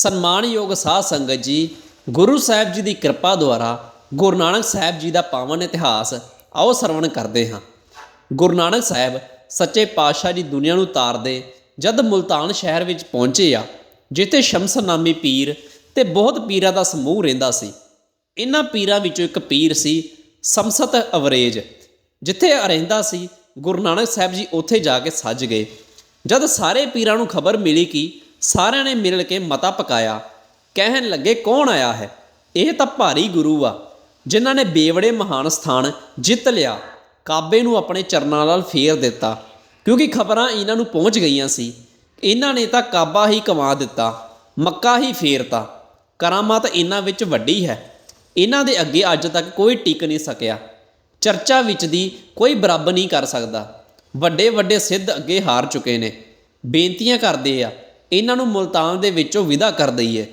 ਸਨਮਾਨਯੋਗ ਸਾਧ ਸੰਗਤ ਜੀ, ਗੁਰੂ ਸਾਹਿਬ ਜੀ ਦੀ ਕਿਰਪਾ ਦੁਆਰਾ ਗੁਰੂ ਨਾਨਕ ਸਾਹਿਬ ਜੀ ਦਾ ਪਾਵਨ ਇਤਿਹਾਸ ਆਓ ਸਰਵਣ ਕਰਦੇ ਹਾਂ। ਗੁਰੂ ਨਾਨਕ ਸਾਹਿਬ ਸੱਚੇ ਪਾਤਸ਼ਾਹ ਜੀ ਦੁਨੀਆ ਨੂੰ ਤਾਰਦੇ ਜਦ ਮੁਲਤਾਨ ਸ਼ਹਿਰ ਵਿੱਚ ਪਹੁੰਚੇ ਆ, ਜਿੱਥੇ ਸ਼ਮਸ ਨਾਮੀ ਪੀਰ ਤੇ ਬਹੁਤ ਪੀਰਾਂ ਦਾ ਸਮੂਹ ਰਹਿੰਦਾ ਸੀ। ਇਹਨਾਂ ਪੀਰਾਂ ਵਿੱਚੋਂ ਇੱਕ ਪੀਰ ਸੀ ਸਮਸਤ ਅਵਰੇਜ, ਜਿੱਥੇ ਰਹਿੰਦਾ ਸੀ, ਗੁਰੂ ਨਾਨਕ ਸਾਹਿਬ ਜੀ ਉੱਥੇ ਜਾ ਕੇ ਸੱਜ ਗਏ। ਜਦ ਸਾਰੇ ਪੀਰਾਂ ਨੂੰ ਖਬਰ ਮਿਲੀ ਕਿ ਸਾਰਿਆਂ ਨੇ ਮਿਲ ਕੇ ਮਤਾ ਪਕਾਇਆ। ਕਹਿਣ ਲੱਗੇ, ਕੌਣ ਆਇਆ ਹੈ? ਇਹ ਤਾਂ ਭਾਰੀ ਗੁਰੂ ਆ, ਜਿਨ੍ਹਾਂ ਨੇ ਬੇਵੜੇ ਮਹਾਨ ਸਥਾਨ ਜਿੱਤ ਲਿਆ। ਕਾਬੇ ਨੂੰ ਆਪਣੇ ਚਰਨਾਂ ਨਾਲ ਫੇਰ ਦਿੱਤਾ, ਕਿਉਂਕਿ ਖਬਰਾਂ ਇਹਨਾਂ ਨੂੰ ਪਹੁੰਚ ਗਈਆਂ ਸੀ। ਇਹਨਾਂ ਨੇ ਤਾਂ ਕਾਬਾ ਹੀ ਕਮਾ ਦਿੱਤਾ, ਮੱਕਾ ਹੀ ਫੇਰਤਾ। ਕਰਾਮਾਤ ਇਹਨਾਂ ਵਿੱਚ ਵੱਡੀ ਹੈ। ਇਹਨਾਂ ਦੇ ਅੱਗੇ ਅੱਜ ਤੱਕ ਕੋਈ ਟਿਕ ਨਹੀਂ ਸਕਿਆ। ਚਰਚਾ ਵਿੱਚ ਦੀ ਕੋਈ ਬਰਾਬਰ ਨਹੀਂ ਕਰ ਸਕਦਾ। ਵੱਡੇ ਵੱਡੇ ਸਿੱਧ ਅੱਗੇ ਹਾਰ ਚੁੱਕੇ ਨੇ। ਬੇਨਤੀਆਂ ਕਰਦੇ ਆ ਇਹਨਾਂ ਨੂੰ ਮੁਲਤਾਨ ਦੇ ਵਿੱਚੋਂ ਵਿਦਾ ਕਰ ਦਈਏ।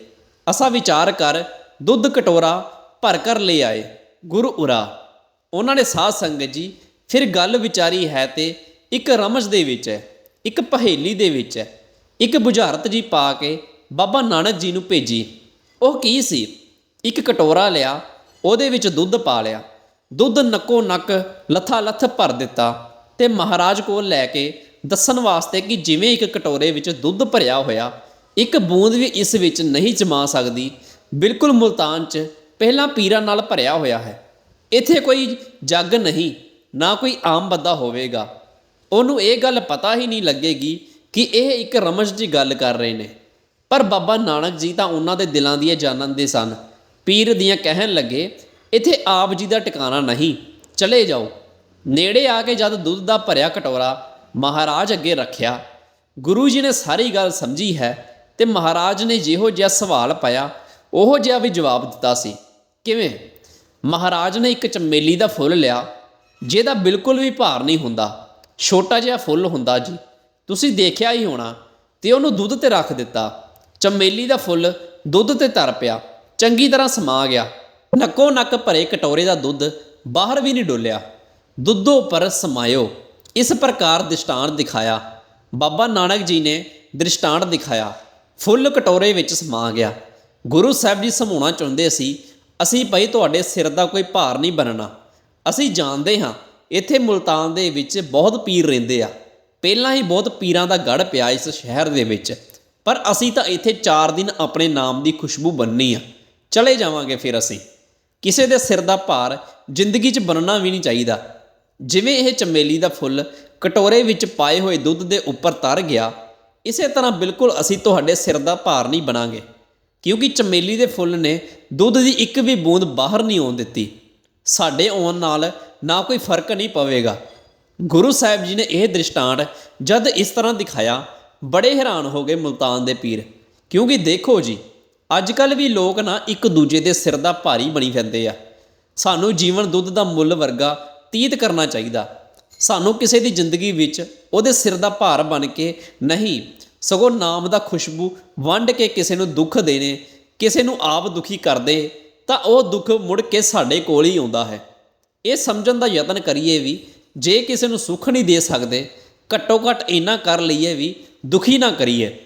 ਅਸਾਂ ਵਿਚਾਰ ਕਰ, ਦੁੱਧ ਕਟੋਰਾ ਭਰ ਕਰ ਲੈ ਆਏ, ਗੁਰੂ ਉਰਾ। ਉਹਨਾਂ ਨੇ ਸਾਧ ਸੰਗਤ ਜੀ, ਫਿਰ ਗੱਲ ਵਿਚਾਰੀ ਹੈ ਤੇ ਇੱਕ ਰਮਜ ਦੇ ਵਿੱਚ ਹੈ, ਇੱਕ ਪਹੇਲੀ ਦੇ ਵਿੱਚ ਹੈ, ਇੱਕ ਬੁਝਾਰਤ ਜੀ ਪਾ ਕੇ ਬਾਬਾ ਨਾਨਕ ਜੀ ਨੂੰ ਭੇਜੀ। ਉਹ ਕੀ ਸੀ? ਇੱਕ ਕਟੋਰਾ ਲਿਆ, ਉਹਦੇ ਵਿੱਚ ਦੁੱਧ ਪਾ ਲਿਆ। ਦੁੱਧ ਨੱਕੋ ਨੱਕ ਲੱਥਾ ਲੱਥ ਭਰ ਦਿੱਤਾ ਤੇ ਮਹਾਰਾਜ ਕੋਲ ਲੈ ਕੇ ਦੱਸਣ ਵਾਸਤੇ ਕਿ ਜਿਵੇਂ ਇੱਕ ਕਟੋਰੇ ਵਿੱਚ ਦੁੱਧ ਭਰਿਆ ਹੋਇਆ, ਇੱਕ ਬੂੰਦ ਵੀ ਇਸ ਵਿੱਚ ਨਹੀਂ ਜਮਾ ਸਕਦੀ, ਬਿਲਕੁਲ ਮੁਲਤਾਨ 'ਚ ਪਹਿਲਾਂ ਪੀਰਾਂ ਨਾਲ ਭਰਿਆ ਹੋਇਆ ਹੈ। ਇੱਥੇ ਕੋਈ ਜੱਗ ਨਹੀਂ, ਨਾ ਕੋਈ ਆਮ ਬੰਦਾ ਹੋਵੇਗਾ। ਉਹਨੂੰ ਇਹ ਗੱਲ ਪਤਾ ਹੀ ਨਹੀਂ ਲੱਗੇਗੀ ਕਿ ਇਹ ਇੱਕ ਰਮਜ ਦੀ ਗੱਲ ਕਰ ਰਹੇ ਨੇ। ਪਰ ਬਾਬਾ ਨਾਨਕ ਜੀ ਤਾਂ ਉਹਨਾਂ ਦੇ ਦਿਲਾਂ ਦੀਆਂ ਜਾਣਦੇ ਸਨ। ਪੀਰ ਦੀਆਂ ਕਹਿਣ ਲੱਗੇ, ਇੱਥੇ ਆਪ ਜੀ ਦਾ ਟਿਕਾਣਾ ਨਹੀਂ, ਚਲੇ ਜਾਓ। ਨੇੜੇ ਆ ਕੇ ਜਦ ਦੁੱਧ ਦਾ ਭਰਿਆ ਕਟੋਰਾ ਮਹਾਰਾਜ ਅੱਗੇ ਰੱਖਿਆ। ਗੁਰੂ ਜੀ ਨੇ ਸਾਰੀ ਗੱਲ ਸਮਝੀ ਹੈ ਤੇ ਮਹਾਰਾਜ ਨੇ ਜਿਹੋ ਜਿਹਾ ਸਵਾਲ ਪਾਇਆ, ਉਹੋ ਜਿਹਾ ਵੀ ਜਵਾਬ ਦਿੱਤਾ ਸੀ। ਕਿਵੇਂ? ਮਹਾਰਾਜ ਨੇ ਇੱਕ ਚਮੇਲੀ ਦਾ ਫੁੱਲ ਲਿਆ, ਜਿਹਦਾ ਬਿਲਕੁਲ ਵੀ ਭਾਰ ਨਹੀਂ ਹੁੰਦਾ। ਛੋਟਾ ਜਿਹਾ ਫੁੱਲ ਹੁੰਦਾ ਜੀ। ਤੁਸੀਂ ਦੇਖਿਆ ਹੀ ਹੋਣਾ ਤੇ ਉਹਨੂੰ ਦੁੱਧ ਤੇ ਰੱਖ ਦਿੱਤਾ। ਚਮੇਲੀ ਦਾ ਫੁੱਲ ਦੁੱਧ ਤੇ ਤਰ ਪਿਆ। ਚੰਗੀ ਤਰ੍ਹਾਂ ਸਮਾ ਗਿਆ। ਨੱਕੋ ਨੱਕ ਭਰੇ ਕਟੋਰੇ ਦਾ ਦੁੱਧ ਬਾਹਰ ਵੀ ਨਹੀਂ ਡੋਲਿਆ। ਦੁੱਧੋ ਪਰ ਸਮਾਇਓ। ਇਸ ਪ੍ਰਕਾਰ ਦ੍ਰਿਸ਼ਟਾਂਤ ਦਿਖਾਇਆ। ਬਾਬਾ ਨਾਨਕ ਜੀ ਨੇ ਦ੍ਰਿਸ਼ਟਾਂਤ ਦਿਖਾਇਆ। ਫੁੱਲ ਕਟੋਰੇ ਵਿੱਚ ਸਮਾ ਗਿਆ। ਗੁਰੂ ਸਾਹਿਬ ਜੀ ਸਮੋਣਾ ਚਾਹੁੰਦੇ ਸੀ, ਅਸੀਂ ਭਾਈ ਤੁਹਾਡੇ ਸਿਰ ਦਾ ਕੋਈ ਭਾਰ ਨਹੀਂ ਬਣਨਾ ਅਸੀਂ ਜਾਣਦੇ ਹਾਂ, ਇੱਥੇ ਮੁਲਤਾਨ ਦੇ ਵਿੱਚ ਬਹੁਤ ਪੀਰ ਰਹਿੰਦੇ ਆ। ਪਹਿਲਾਂ ਹੀ ਬਹੁਤ ਪੀਰਾਂ ਦਾ ਗੜ ਪਿਆ ਇਸ ਸ਼ਹਿਰ ਦੇ ਵਿੱਚ। ਪਰ ਅਸੀਂ ਤਾਂ ਇੱਥੇ 4 ਦਿਨ ਆਪਣੇ ਨਾਮ ਦੀ ਖੁਸ਼ਬੂ ਬੰਨਣੀ ਆ। ਚਲੇ ਜਾਵਾਂਗੇ ਫਿਰ ਅਸੀਂ। ਕਿਸੇ ਦੇ ਸਿਰ ਦਾ ਭਾਰ ਜ਼ਿੰਦਗੀ 'ਚ ਬਣਨਾ ਵੀ ਨਹੀਂ ਚਾਹੀਦਾ। ਜਿਵੇਂ ਇਹ ਚਮੇਲੀ ਦਾ ਫੁੱਲ ਕਟੋਰੇ ਵਿੱਚ ਪਾਏ ਹੋਏ ਦੁੱਧ ਦੇ ਉੱਪਰ ਤਰ ਗਿਆ, ਇਸੇ ਤਰ੍ਹਾਂ ਬਿਲਕੁਲ ਅਸੀਂ ਤੁਹਾਡੇ ਸਿਰ ਦਾ ਭਾਰ ਨਹੀਂ ਬਣਾਂਗੇ, ਕਿਉਂਕਿ ਚਮੇਲੀ ਦੇ ਫੁੱਲ ਨੇ ਦੁੱਧ ਦੀ ਇੱਕ ਵੀ ਬੂੰਦ ਬਾਹਰ ਨਹੀਂ ਆਉਣ ਦਿੱਤੀ। ਸਾਡੇ ਆਉਣ ਨਾਲ ਨਾ ਕੋਈ ਫ਼ਰਕ ਨਹੀਂ ਪਵੇਗਾ। ਗੁਰੂ ਸਾਹਿਬ ਜੀ ਨੇ ਇਹ ਦ੍ਰਿਸ਼ਟਾਂਤ ਜਦ ਇਸ ਤਰ੍ਹਾਂ ਦਿਖਾਇਆ, ਬੜੇ ਹੈਰਾਨ ਹੋ ਗਏ ਮੁਲਤਾਨ ਦੇ ਪੀਰ, ਕਿਉਂਕਿ ਦੇਖੋ ਜੀ ਅੱਜ ਕੱਲ ਵੀ ਲੋਕ ਨਾ ਇੱਕ ਦੂਜੇ ਦੇ ਸਿਰ ਦਾ ਭਾਰੀ ਬਣੀ ਫਿਰਦੇ ਆ। ਸਾਨੂੰ ਜੀਵਨ ਦੁੱਧ ਦਾ ਮੁੱਲ ਵਰਗਾ ਤੀਤ ਕਰਨਾ ਚਾਹੀਦਾ। ਸਾਨੂੰ ਕਿਸੇ ਦੀ ਜ਼ਿੰਦਗੀ ਵਿੱਚ ਉਹਦੇ ਸਿਰ ਦਾ ਭਾਰ ਬਣ ਕੇ ਨਹੀਂ, ਸਗੋਂ ਨਾਮ ਦਾ ਖੁਸ਼ਬੂ ਵੰਡ ਕੇ ਕਿਸੇ ਨੂੰ ਦੁੱਖ ਦੇਣੇ, ਕਿਸੇ ਨੂੰ ਆਪ ਦੁਖੀ ਕਰਦੇ, ਤਾਂ ਉਹ ਦੁੱਖ ਮੁੜ ਕੇ ਸਾਡੇ ਕੋਲ ਹੀ ਆਉਂਦਾ ਹੈ। ਇਹ ਸਮਝਣ ਦਾ ਯਤਨ ਕਰੀਏ ਵੀ, ਜੇ ਕਿਸੇ ਨੂੰ ਸੁੱਖ ਨਹੀਂ ਦੇ ਸਕਦੇ ਘੱਟੋ ਘੱਟ ਇੰਨਾ ਕਰ ਲਈਏ ਵੀ ਦੁਖੀ ਨਾ ਕਰੀਏ।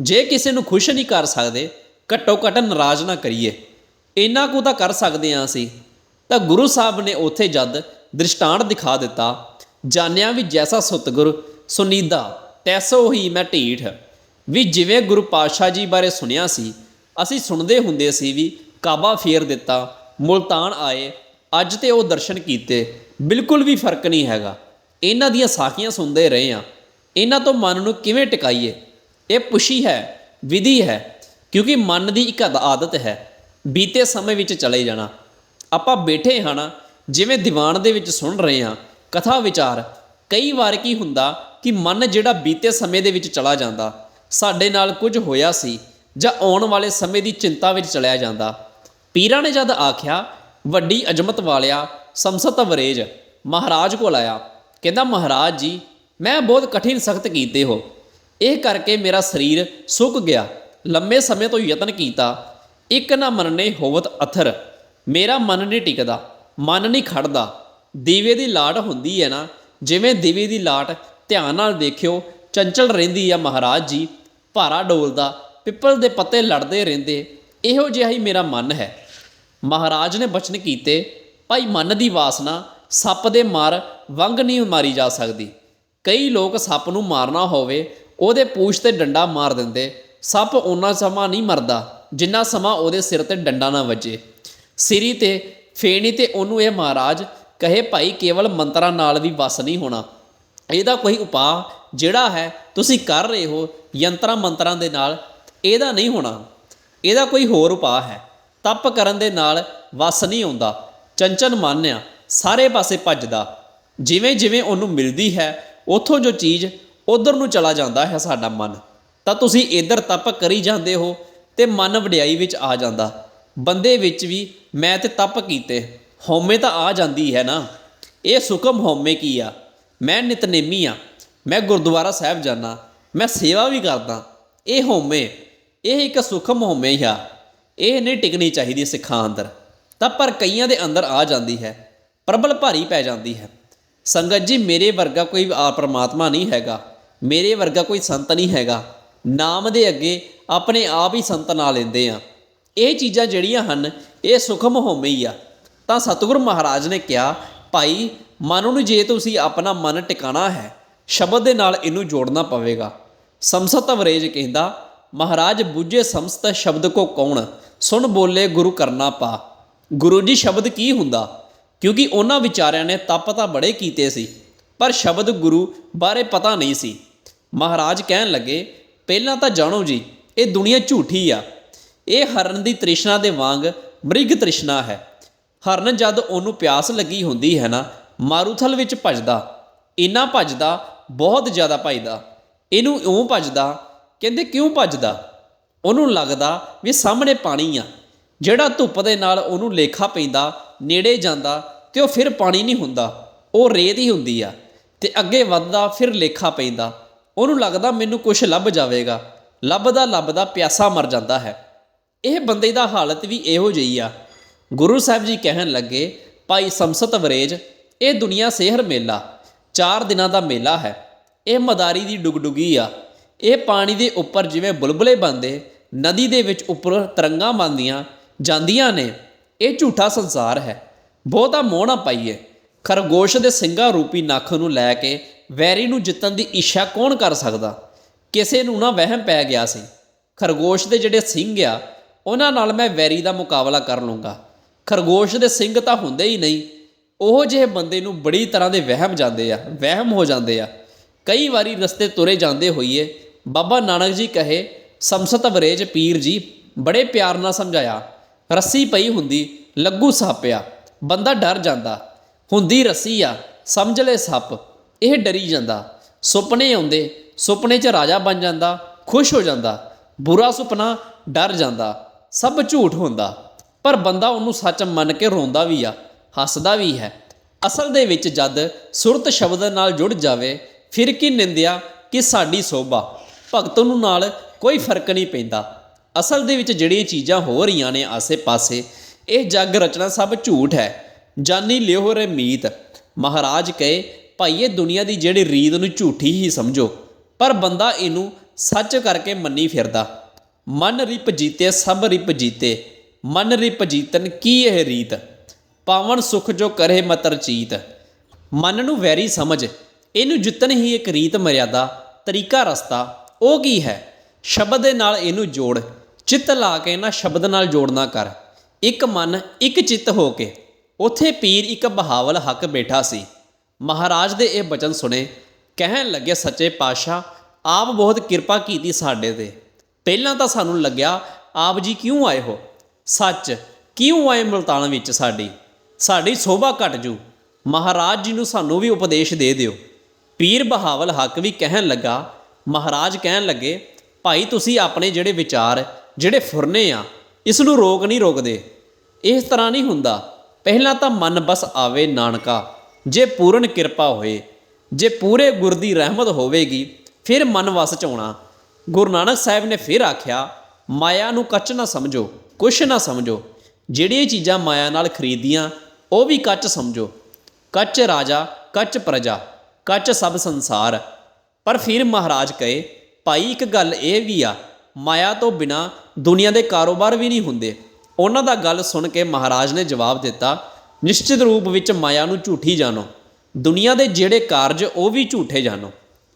ਜੇ ਕਿਸੇ ਨੂੰ ਖੁਸ਼ ਨਹੀਂ ਕਰ ਸਕਦੇ ਘੱਟੋ ਘੱਟ ਨਾਰਾਜ਼ ਨਾ ਕਰੀਏ। ਇੰਨਾ ਕੁ ਤਾਂ ਕਰ ਸਕਦੇ ਹਾਂ ਅਸੀਂ। ਤਾਂ ਗੁਰੂ ਸਾਹਿਬ ਨੇ ਉੱਥੇ ਜਦ ਦ੍ਰਿਸ਼ਟਾਂਤ ਦਿਖਾ ਦਿੱਤਾ। ਜਾਣਿਆ ਵੀ ਜੈਸਾ ਸਤਿਗੁਰ ਸੁਨੀਦਾ ਤੈਸੋ ਹੀ ਮੈਂ ਢੀਠ। ਵੀ ਜਿਵੇਂ ਗੁਰੂ ਪਾਤਸ਼ਾਹ ਜੀ ਬਾਰੇ ਸੁਣਿਆ ਸੀ, ਅਸੀਂ ਸੁਣਦੇ ਹੁੰਦੇ ਸੀ ਵੀ ਕਾਬਾ ਫੇਰ ਦਿੱਤਾ, ਮੁਲਤਾਨ ਆਏ, ਅੱਜ ਤੇ ਉਹ ਦਰਸ਼ਨ ਕੀਤੇ, ਬਿਲਕੁਲ ਵੀ ਫ਼ਰਕ ਨਹੀਂ ਹੈਗਾ। ਇਹਨਾਂ ਦੀਆਂ ਸਾਖੀਆਂ ਸੁਣਦੇ ਰਹੇ ਆ ਇਹਨਾਂ ਤੋਂ ਮਨ ਨੂੰ ਕਿਵੇਂ ਟਿਕਾਈਏ? ਇਹ ਪੁਸ਼ੀ ਹੈ, ਵਿਧੀ ਹੈ, ਕਿਉਂਕਿ ਮਨ ਦੀ ਇੱਕ ਆਦਤ ਹੈ, ਬੀਤੇ ਸਮੇਂ ਵਿੱਚ ਚਲੇ ਜਾਣਾ। ਆਪਾਂ ਬੈਠੇ ਹਾਂ ਨਾ ਜਿਵੇਂ ਦੀਵਾਨ ਦੇ ਵਿੱਚ ਸੁਣ ਰਹੇ ਹਾਂ, ਕਥਾ ਵਿਚਾਰ, ਕਈ ਵਾਰ ਕੀ ਹੁੰਦਾ ਕਿ ਮਨ ਜਿਹੜਾ ਬੀਤੇ ਸਮੇਂ ਦੇ ਵਿੱਚ ਚਲਾ ਜਾਂਦਾ, ਸਾਡੇ ਨਾਲ ਕੁਝ ਹੋਇਆ ਸੀ ਜਾਂ ਆਉਣ ਵਾਲੇ ਸਮੇਂ ਦੀ ਚਿੰਤਾ ਵਿੱਚ ਚਲਿਆ ਜਾਂਦਾ। ਪੀਰਾਂ ਨੇ ਜਦ ਆਖਿਆ, ਵੱਡੀ ਅਜਮਤ ਵਾਲਿਆ, ਸੰਸਤ ਅਵਰੇਜ ਮਹਾਰਾਜ ਕੋਲ ਆਇਆ। ਕਹਿੰਦਾ, ਮਹਾਰਾਜ ਜੀ, ਮੈਂ ਬਹੁਤ ਕਠਿਨ ਸਖਤ ਕੀਤੇ ਹੋ। ਇਹ ਕਰਕੇ ਮੇਰਾ ਸਰੀਰ ਸੁੱਕ ਗਿਆ। ਲੰਮੇ ਸਮੇਂ ਤੋਂ ਯਤਨ ਕੀਤਾ। ਇੱਕ ਨਾ ਮੰਨੇ ਹੋਵਤ ਅਥਰ। ਮੇਰਾ ਮਨ ਨਹੀਂ ਟਿਕਦਾ। ਮਨ ਨਹੀਂ ਖੜਦਾ। ਦੀਵੇ ਦੀ ਲਾਟ ਹੁੰਦੀ ਹੈ ਨਾ, ਜਿਵੇਂ ਦੀਵੇ ਦੀ ਲਾਟ ਧਿਆਨ ਨਾਲ ਦੇਖਿਓ, ਚੰਚਲ ਰਹਿੰਦੀ ਆ ਮਹਾਰਾਜ ਜੀ, ਭਾਰਾ ਡੋਲਦਾ, ਪਿੱਪਲ ਦੇ ਪੱਤੇ ਲੜਦੇ ਰਹਿੰਦੇ, ਇਹੋ ਜਿਹਾ ਹੀ ਮੇਰਾ ਮਨ ਹੈ। ਮਹਾਰਾਜ ਨੇ ਬਚਨ ਕੀਤੇ, ਭਾਈ ਮਨ ਦੀ ਵਾਸਨਾ, ਸੱਪ ਦੇ ਮਾਰ ਵੰਗ ਨਹੀਂ ਮਾਰੀ ਜਾ ਸਕਦੀ। ਕਈ ਲੋਕ ਸੱਪ ਨੂੰ ਮਾਰਨਾ ਹੋਵੇ, ਉਹਦੇ ਪੂਛ ਤੇ ਡੰਡਾ ਮਾਰ ਦਿੰਦੇ, ਸੱਪ ਉਹਨਾਂ ਸਮਾਂ ਨਹੀਂ ਮਰਦਾ, ਜਿੰਨਾ ਸਮਾਂ ਉਹਦੇ ਸਿਰ ਤੇ ਡੰਡਾ ਨਾ ਵੱਜੇ। ਸਿਰੀ ਤੇ ਫੇਣੀ ਤੇ ਉਹਨੂੰ ਇਹ ਮਹਾਰਾਜ ਕਹੇ, ਭਾਈ, ਕੇਵਲ ਮੰਤਰਾਂ ਨਾਲ ਵੀ ਵਸ ਨਹੀਂ ਹੋਣਾ। ਇਹਦਾ ਕੋਈ ਉਪਾਅ ਜਿਹੜਾ ਹੈ, ਤੁਸੀਂ ਕਰ ਰਹੇ ਹੋ ਯੰਤਰਾਂ ਮੰਤਰਾਂ ਦੇ ਨਾਲ, ਇਹਦਾ ਨਹੀਂ ਹੋਣਾ। ਇਹਦਾ ਕੋਈ ਹੋਰ ਉਪਾਅ ਹੈ। ਤਪ ਕਰਨ ਦੇ ਨਾਲ ਵਸ ਨਹੀਂ ਆਉਂਦਾ। ਚੰਚਨ ਮਨ ਆ ਸਾਰੇ ਪਾਸੇ ਭੱਜਦਾ। ਜਿਵੇਂ ਜਿਵੇਂ ਉਹਨੂੰ ਮਿਲਦੀ ਹੈ, ਉਥੋਂ ਜੋ ਚੀਜ਼ ਉਧਰ ਨੂੰ ਚਲਾ ਜਾਂਦਾ ਹੈ ਸਾਡਾ ਮਨ, ਤਾਂ ਤੁਸੀਂ ਇੱਧਰ ਤਪ ਕਰੀ ਜਾਂਦੇ ਹੋ ਤੇ ਮਨ ਵਡਿਆਈ ਵਿੱਚ ਆ ਜਾਂਦਾ। ਬੰਦੇ ਵਿੱਚ ਵੀ ਮੈਂ ਤੇ ਤਪ ਕੀਤੇ। ਹਉਮੈ ਤਾਂ ਆ ਜਾਂਦੀ ਹੈ ਨਾ। ਇਹ ਸੁਖਮ ਹਉਮੈ ਕੀ ਆ? ਮੈਂ ਨਿਤਨੇਮੀ ਆ। ਮੈਂ ਗੁਰਦੁਆਰਾ ਸਾਹਿਬ ਜਾਣਾ ਮੈਂ ਸੇਵਾ ਵੀ ਕਰਦਾ। ਇਹ ਹਉਮੈ, ਇਹ ਇੱਕ ਸੁਖਮ ਹਉਮੈ ਹੀ ਆ। ਇਹ ਨਹੀਂ ਟਿਕਣੀ ਚਾਹੀਦੀ ਸਿੱਖਾਂ ਅੰਦਰ। ਤਾਂ ਪਰ ਕਈਆਂ ਦੇ ਅੰਦਰ ਆ ਜਾਂਦੀ ਹੈ। ਪ੍ਰਬਲ ਭਾਰੀ ਪੈ ਜਾਂਦੀ ਹੈ। ਸੰਗਤ ਜੀ, ਮੇਰੇ ਵਰਗਾ ਕੋਈ ਆ ਪ੍ਰਮਾਤਮਾ ਨਹੀਂ ਹੈਗਾ। ਮੇਰੇ ਵਰਗਾ ਕੋਈ ਸੰਤ ਨਹੀਂ ਹੈਗਾ। ਨਾਮ ਦੇ ਅੱਗੇ ਆਪਣੇ ਆਪ ਹੀ ਸੰਤ ਨਾ ਲੈਂਦੇ ਆ। ਇਹ ਚੀਜ਼ਾਂ ਜਿਹੜੀਆਂ ਹਨ, ਇਹ ਸੁਖਮ ਹਉਮੈ ਆ। ਤਾਂ ਸਤਿਗੁਰ ਮਹਾਰਾਜ ਨੇ ਕਿਹਾ, ਭਾਈ, ਮਨ ਨੂੰ ਜੇ ਤੁਸੀਂ ਆਪਣਾ ਮਨ ਟਿਕਾਣਾ ਹੈ, ਸ਼ਬਦ ਦੇ ਨਾਲ ਇਹਨੂੰ ਜੋੜਨਾ ਪਵੇਗਾ। ਸਮਸਤ ਅਵਰੇਜ ਕਹਿੰਦਾ, ਮਹਾਰਾਜ, ਬੁੱਝੇ ਸਮਸਤ ਸ਼ਬਦ ਕੋ ਕੌਣ? ਸੁਣ ਬੋਲੇ ਗੁਰੂ ਕਰਨਾ ਪਾ। ਗੁਰੂ ਜੀ, ਸ਼ਬਦ ਕੀ ਹੁੰਦਾ? ਕਿਉਂਕਿ ਉਹਨਾਂ ਵਿਚਾਰਿਆਂ ਨੇ ਤਪ ਤਾਂ ਬੜੇ ਕੀਤੇ ਸੀ, ਪਰ ਸ਼ਬਦ ਗੁਰੂ ਬਾਰੇ ਪਤਾ ਨਹੀਂ ਸੀ। ਮਹਾਰਾਜ ਕਹਿਣ ਲੱਗੇ, ਪਹਿਲਾਂ ਤਾਂ ਜਾਣੋ ਜੀ, ਇਹ ਦੁਨੀਆ ਝੂਠੀ ਆ। ਇਹ ਹਰਨ ਦੀ ਤ੍ਰਿਸ਼ਨਾ ਦੇ ਵਾਂਗ ਮ੍ਰਿਗ ਤ੍ਰਿਸ਼ਨਾ ਹੈ। ਹਰਨ ਜਦ ਉਹਨੂੰ ਪਿਆਸ ਲੱਗੀ ਹੁੰਦੀ ਹੈ ਨਾ, ਮਾਰੂਥਲ ਵਿੱਚ ਭਜਦਾ, ਇੰਨਾ ਭਜਦਾ, ਬਹੁਤ ਜ਼ਿਆਦਾ ਭਜਦਾ। ਇਹਨੂੰ ਇਉਂ ਭਜਦਾ, ਕਹਿੰਦੇ ਕਿਉਂ ਭਜਦਾ? ਉਹਨੂੰ ਲੱਗਦਾ ਵੀ ਸਾਹਮਣੇ ਪਾਣੀ ਆ, ਜਿਹੜਾ ਧੁੱਪ ਦੇ ਨਾਲ ਉਹਨੂੰ ਲੇਖਾ ਪੈਂਦਾ, ਨੇੜੇ ਜਾਂਦਾ ਤੇ ਉਹ ਫਿਰ ਪਾਣੀ ਨਹੀਂ ਹੁੰਦਾ, ਉਹ ਰੇਤ ਹੀ ਹੁੰਦੀ ਆ ਤੇ ਅੱਗੇ ਵੱਧਦਾ, ਫਿਰ ਲੇਖਾ ਪੈਂਦਾ। ਉਹਨੂੰ ਲੱਗਦਾ ਮੈਨੂੰ ਕੁਝ ਲੱਭ ਜਾਵੇਗਾ ਲੱਭਦਾ ਲੱਭਦਾ ਪਿਆਸਾ ਮਰ ਜਾਂਦਾ ਹੈ। ਇਹ ਬੰਦੇ ਦਾ ਹਾਲਤ ਵੀ ਇਹੋ ਜਿਹੀ ਆ। ਗੁਰੂ ਸਾਹਿਬ ਜੀ ਕਹਿਣ ਲੱਗੇ, ਭਾਈ ਸਮਸਤ ਵਰੇਜ, ਇਹ ਦੁਨੀਆ ਸਿਹਰ ਮੇਲਾ, ਚਾਰ ਦਿਨਾਂ ਦਾ ਮੇਲਾ ਹੈ। ਇਹ ਮਦਾਰੀ ਦੀ ਡੁਗਡੁਗੀ ਆ। ਇਹ ਪਾਣੀ ਦੇ ਉੱਪਰ ਜਿਵੇਂ ਬੁਲਬੁਲੇ ਬੰਦੇ ਨਦੀ ਦੇ ਵਿੱਚ ਉੱਪਰ ਤਰੰਗਾਂ ਬੰਦੀਆਂ ਜਾਂਦੀਆਂ ਨੇ। ਇਹ ਝੂਠਾ ਸੰਸਾਰ ਹੈ। ਬਹੁਤਾ ਮੋਹ ਨਾ ਪਾਈਏ। ਖਰਗੋਸ਼ ਦੇ ਸਿੰਘਾਂ ਰੂਪੀ ਨੱਖ ਨੂੰ ਲੈ ਕੇ ਵੈਰੀ ਨੂੰ ਜਿੱਤਣ ਦੀ ਇੱਛਾ ਕੌਣ ਕਰ ਸਕਦਾ? ਕਿਸੇ ਨੂੰ ਨਾ ਵਹਿਮ ਪੈ ਗਿਆ ਸੀ। ਖਰਗੋਸ਼ ਦੇ ਜਿਹੜੇ ਸਿੰਘ ਆ ਉਹਨਾਂ ਨਾਲ ਮੈਂ ਵੈਰੀ ਦਾ ਮੁਕਾਬਲਾ ਕਰ ਲੂੰਗਾ। ਖਰਗੋਸ਼ ਦੇ ਸਿੰਘ ਤਾਂ ਹੁੰਦੇ ਹੀ ਨਹੀਂ। ਉਹ ਜਿਹੇ ਬੰਦੇ ਨੂੰ ਬੜੀ ਤਰ੍ਹਾਂ ਦੇ ਵਹਿਮ ਜਾਂਦੇ ਆ, ਵਹਿਮ ਹੋ ਜਾਂਦੇ ਆ। ਕਈ ਵਾਰੀ ਰਸਤੇ ਤੁਰੇ ਜਾਂਦੇ ਹੋਈਏ, ਬਾਬਾ ਨਾਨਕ ਜੀ ਕਹੇ ਸਮਸਤ ਵਰੇਜ ਪੀਰ ਜੀ, ਬੜੇ ਪਿਆਰ ਨਾਲ ਸਮਝਾਇਆ। ਰੱਸੀ ਪਈ ਹੁੰਦੀ, ਲੱਗੂ ਸਾਪਿਆ। ਬੰਦਾ ਡਰ ਜਾਂਦਾ। ਹੁੰਦੀ ਰੱਸੀ ਆ, ਸਮਝ ਲੈ ਸੱਪ। ਇਹ ਡਰੀ ਜਾਂਦਾ। ਸੁਪਨੇ ਆਉਂਦੇ, ਸੁਪਨੇ 'ਚ ਰਾਜਾ ਬਣ ਜਾਂਦਾ, ਖੁਸ਼ ਹੋ ਜਾਂਦਾ। ਬੁਰਾ ਸੁਪਨਾ, ਡਰ ਜਾਂਦਾ। ਸਭ ਝੂਠ ਹੁੰਦਾ, ਪਰ ਬੰਦਾ ਉਹਨੂੰ ਸੱਚ ਮੰਨ ਕੇ ਰੋਂਦਾ ਵੀ ਆ, ਹੱਸਦਾ ਵੀ ਹੈ। ਅਸਲ ਦੇ ਵਿੱਚ ਜਦ ਸੁਰਤ ਸ਼ਬਦ ਨਾਲ ਜੁੜ ਜਾਵੇ, ਫਿਰ ਕੀ ਨਿੰਦਿਆ ਕਿ ਸਾਡੀ ਸੋਭਾ? ਭਗਤ ਨੂੰ ਨਾਲ ਕੋਈ ਫ਼ਰਕ ਨਹੀਂ ਪੈਂਦਾ। ਅਸਲ ਦੇ ਵਿੱਚ ਜਿਹੜੀਆਂ ਚੀਜ਼ਾਂ ਹੋ ਰਹੀਆਂ ਨੇ ਆਸੇ-ਪਾਸੇ, ਇਹ ਜੱਗ ਰਚਨਾ ਸਭ ਝੂਠ ਹੈ। ਜਾਨੀ ਲਿਓ ਰੇ ਮੀਤ। ਮਹਾਰਾਜ ਕਹੇ, ਭਾਈ, ਇਹ ਦੁਨੀਆ ਦੀ ਜਿਹੜੀ ਰੀਤ ਨੂੰ ਝੂਠੀ ਹੀ ਸਮਝੋ, ਪਰ ਬੰਦਾ ਇਹਨੂੰ ਸੱਚ ਕਰਕੇ ਮੰਨੀ ਫਿਰਦਾ। ਮਨ ਰਿਪ ਜੀਤੇ, ਸਭ ਰਿਪ ਜੀਤੇ। ਮਨ ਰਿਪ ਜੀਤਨ ਕੀ ਇਹ ਰੀਤ? ਪਾਵਨ ਸੁਖ ਜੋ ਕਰੇ ਮਤਰ ਚੀਤ। ਮਨ ਨੂੰ ਵੈਰੀ ਸਮਝ, ਇਹਨੂੰ ਜਿੱਤਣ ਹੀ ਇੱਕ ਰੀਤ ਮਰਿਆਦਾ, ਤਰੀਕਾ ਰਸਤਾ, ਉਹ ਕੀ ਹੈ? ਸ਼ਬਦ ਦੇ ਨਾਲ ਇਹਨੂੰ ਜੋੜ, ਚਿੱਤ ਲਾ ਕੇ ਨਾ ਸ਼ਬਦ ਨਾਲ ਜੋੜਨਾ ਕਰ। ਇੱਕ ਮਨ, ਇੱਕ ਚਿੱਤ ਹੋ ਕੇ, ਉਥੇ ਪੀਰ ਇੱਕ ਬਹਾਵਲ ਹੱਕ ਬੈਠਾ ਸੀ। ਮਹਾਰਾਜ ਦੇ ਇਹ ਬਚਨ ਸੁਣੇ, ਕਹਿਣ ਲੱਗੇ, ਸੱਚੇ ਪਾਤਸ਼ਾਹ, ਆਪ ਬਹੁਤ ਕਿਰਪਾ ਕੀਤੀ ਸਾਡੇ ਤੇ। ਪਹਿਲਾਂ ਤਾਂ ਸਾਨੂੰ ਲੱਗਿਆ, ਆਪ ਜੀ ਕਿਉਂ ਆਏ ਹੋ? ਸੱਚ, ਕਿਉਂ ਆਏ ਮਲਤਾਨ ਵਿੱਚ ਸਾਡੀ? ਸਾਡੀ ਸੋਭਾ ਘਟ ਜੂ। ਮਹਾਰਾਜ ਜੀ ਨੂੰ ਸਾਨੂੰ ਵੀ ਉਪਦੇਸ਼ ਦੇ ਦਿਓ। ਪੀਰ ਬਹਾਵਲ ਹੱਕ ਵੀ ਕਹਿਣ ਲੱਗਾ, ਮਹਾਰਾਜ ਕਹਿਣ ਲੱਗੇ, ਭਾਈ, ਤੁਸੀਂ ਆਪਣੇ ਜਿਹੜੇ ਵਿਚਾਰ, ਜਿਹੜੇ ਫੁਰਨੇ ਆ, ਇਸ ਨੂੰ ਰੋਕ ਨਹੀਂ ਰੋਕਦੇ। ਇਸ ਤਰ੍ਹਾਂ ਨਹੀਂ ਹੁੰਦਾ। ਪਹਿਲਾਂ ਤਾਂ ਮਨ ਬਸ ਆਵੇ ਨਾਨਕਾ। ਜੇ ਪੂਰਨ ਕਿਰਪਾ ਹੋਏ, ਜੇ ਪੂਰੇ ਗੁਰ ਦੀ ਰਹਿਮਤ ਹੋਵੇਗੀ, ਫਿਰ ਮਨ ਵਸ ਚ ਆਉਣਾ। ਗੁਰੂ ਨਾਨਕ ਸਾਹਿਬ ਨੇ ਫਿਰ ਆਖਿਆ, ਮਾਇਆ ਨੂੰ ਕੱਚ ਨਾ ਸਮਝੋ, ਕੁਛ ਨਾ ਸਮਝੋ। ਜਿਹੜੀਆਂ ਚੀਜ਼ਾਂ ਮਾਇਆ ਨਾਲ ਖਰੀਦੀਆਂ, ਉਹ ਵੀ ਕੱਚ ਸਮਝੋ। ਕੱਚ ਰਾਜਾ, ਕੱਚ ਪ੍ਰਜਾ, ਕੱਚ ਸਭ ਸੰਸਾਰ। ਪਰ ਫਿਰ ਮਹਾਰਾਜ ਕਹੇ, ਭਾਈ ਇੱਕ ਗੱਲ ਇਹ ਵੀ ਆ, ਮਾਇਆ ਤੋਂ ਬਿਨਾ ਦੁਨੀਆ ਦੇ ਕਾਰੋਬਾਰ ਵੀ ਨਹੀਂ ਹੁੰਦੇ। ਉਹਨਾਂ ਦਾ ਗੱਲ ਸੁਣ ਕੇ ਮਹਾਰਾਜ ਨੇ ਜਵਾਬ ਦਿੱਤਾ, ਨਿਸ਼ਚਿਤ ਰੂਪ ਵਿੱਚ ਮਾਇਆ ਨੂੰ ਝੂਠੀ ਜਾਣੋ। ਦੁਨੀਆ ਦੇ ਜਿਹੜੇ ਕਾਰਜ ਉਹ ਵੀ ਝੂਠੇ ਜਾਣੋ।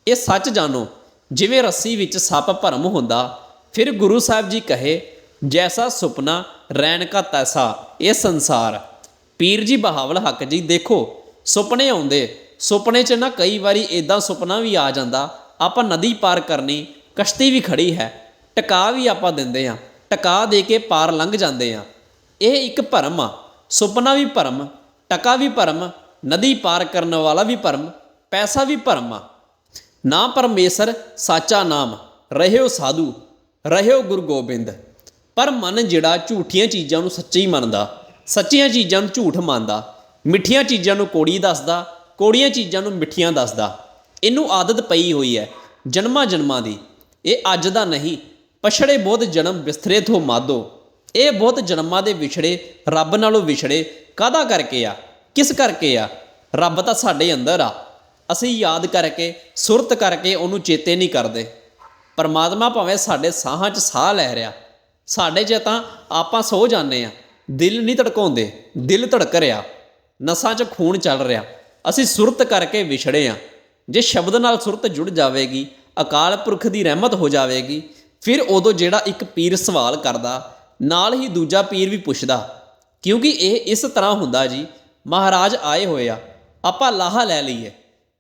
ਇਹ ਸੱਚ ਜਾਣੋ ਜਿਵੇਂ ਰੱਸੀ ਵਿੱਚ ਸੱਪ ਭਰਮ ਹੁੰਦਾ, ਫਿਰ ਗੁਰੂ ਸਾਹਿਬ ਜੀ ਕਹੇ, ਜੈਸਾ ਸੁਪਨਾ, ਰੈਣ ਕਾ ਤੈਸਾ, ਇਹ ਸੰਸਾਰ। ਪੀਰ ਜੀ ਬਹਾਵਲ ਹੱਕ ਜੀ, ਦੇਖੋ, ਸੁਪਨੇ ਆਉਂਦੇ, ਸੁਪਨੇ 'ਚ ਨਾ ਕਈ ਵਾਰੀ ਇਦਾਂ ਸੁਪਨਾ ਵੀ ਆ ਜਾਂਦਾ, ਆਪਾਂ ਨਦੀ ਪਾਰ ਕਰਨੀ, ਕਸ਼ਤੀ ਵੀ ਖੜੀ ਹੈ, ਟਿਕਾ ਵੀ ਆਪਾਂ ਦਿੰਦੇ ਆ ਟਿਕਾ ਦੇ ਕੇ ਪਾਰ ਲੰਘ ਜਾਂਦੇ ਆ ਇਹ ਇੱਕ ਭਰਮ ਆ, ਸੁਪਨਾ ਵੀ ਭਰਮ, ਟਕਾ ਵੀ ਭਰਮ, ਨਦੀ ਪਾਰ ਕਰਨ ਵਾਲਾ ਵੀ ਭਰਮ, ਪੈਸਾ ਵੀ ਭਰਮ ਆ। ਨਾ ਪਰਮੇਸ਼ਰ ਸਾਚਾ ਨਾਮ, ਰਹਿਓ ਸਾਧੂ, ਰਹਿਓ ਗੁਰੂ ਗੋਬਿੰਦ। ਪਰ ਮਨ ਜਿਹੜਾ ਝੂਠੀਆਂ ਚੀਜ਼ਾਂ ਨੂੰ ਸੱਚੀ ਮੰਨਦਾ, ਸੱਚੀਆਂ ਚੀਜ਼ਾਂ ਨੂੰ ਝੂਠ ਮੰਨਦਾ, ਮਿੱਠੀਆਂ ਚੀਜ਼ਾਂ ਨੂੰ ਕੋੜੀ ਦੱਸਦਾ, ਕੋੜੀਆਂ ਚੀਜ਼ਾਂ ਨੂੰ ਮਿੱਠੀਆਂ ਦੱਸਦਾ, ਇਹਨੂੰ ਆਦਤ ਪਈ ਹੋਈ ਹੈ ਜਨਮਾਂ ਜਨਮਾਂ ਦੀ। ਇਹ ਅੱਜ ਦਾ ਨਹੀਂ, ਪਛੜੇ ਬਹੁਤ ਜਨਮ ਵਿਸਤਰੇ ਤੋਂ ਮਾਦੋ। ਇਹ ਬਹੁਤ ਜਨਮਾਂ ਦੇ ਵਿਛੜੇ, ਰੱਬ ਨਾਲੋਂ ਵਿਛੜੇ ਕਾਦਾ ਕਰਕੇ ਆ? ਕਿਸ ਕਰਕੇ ਆ? ਰੱਬ ਤਾਂ ਸਾਡੇ ਅੰਦਰ ਆ। ਅਸੀਂ ਯਾਦ ਕਰਕੇ, ਸੁਰਤ ਕਰਕੇ ਉਹਨੂੰ ਚੇਤੇ ਨਹੀਂ ਕਰਦੇ। ਪਰਮਾਤਮਾ ਭਾਵੇਂ ਸਾਡੇ ਸਾਹਾਂ 'ਚ ਸਾਹ ਲੈ ਰਿਹਾ, ਸਾਡੇ 'ਚ ਤਾਂ ਆਪਾਂ ਸੋ ਜਾਂਦੇ ਆ ਦਿਲ ਨਹੀਂ ਧੜਕਾਉਂਦੇ, ਦਿਲ ਧੜਕ ਰਿਹਾ, ਨਸਾਂ 'ਚ ਖੂਨ ਚੱਲ ਰਿਹਾ। ਅਸੀਂ ਸੁਰਤ ਕਰਕੇ ਵਿਛੜੇ ਆ ਜੇ ਸ਼ਬਦ ਨਾਲ ਸੁਰਤ ਜੁੜ ਜਾਵੇਗੀ, ਅਕਾਲ ਪੁਰਖ ਦੀ ਰਹਿਮਤ ਹੋ ਜਾਵੇਗੀ, ਫਿਰ ਉਦੋਂ ਜਿਹੜਾ ਇੱਕ ਪੀਰ ਸਵਾਲ ਕਰਦਾ, ਨਾਲ ਹੀ ਦੂਜਾ ਪੀਰ ਵੀ ਪੁੱਛਦਾ, ਕਿਉਂਕਿ ਇਹ ਇਸ ਤਰ੍ਹਾਂ ਹੁੰਦਾ ਜੀ, ਮਹਾਰਾਜ ਆਏ ਹੋਏ ਆ, ਆਪਾਂ ਲਾਹਾ ਲੈ ਲਈਏ।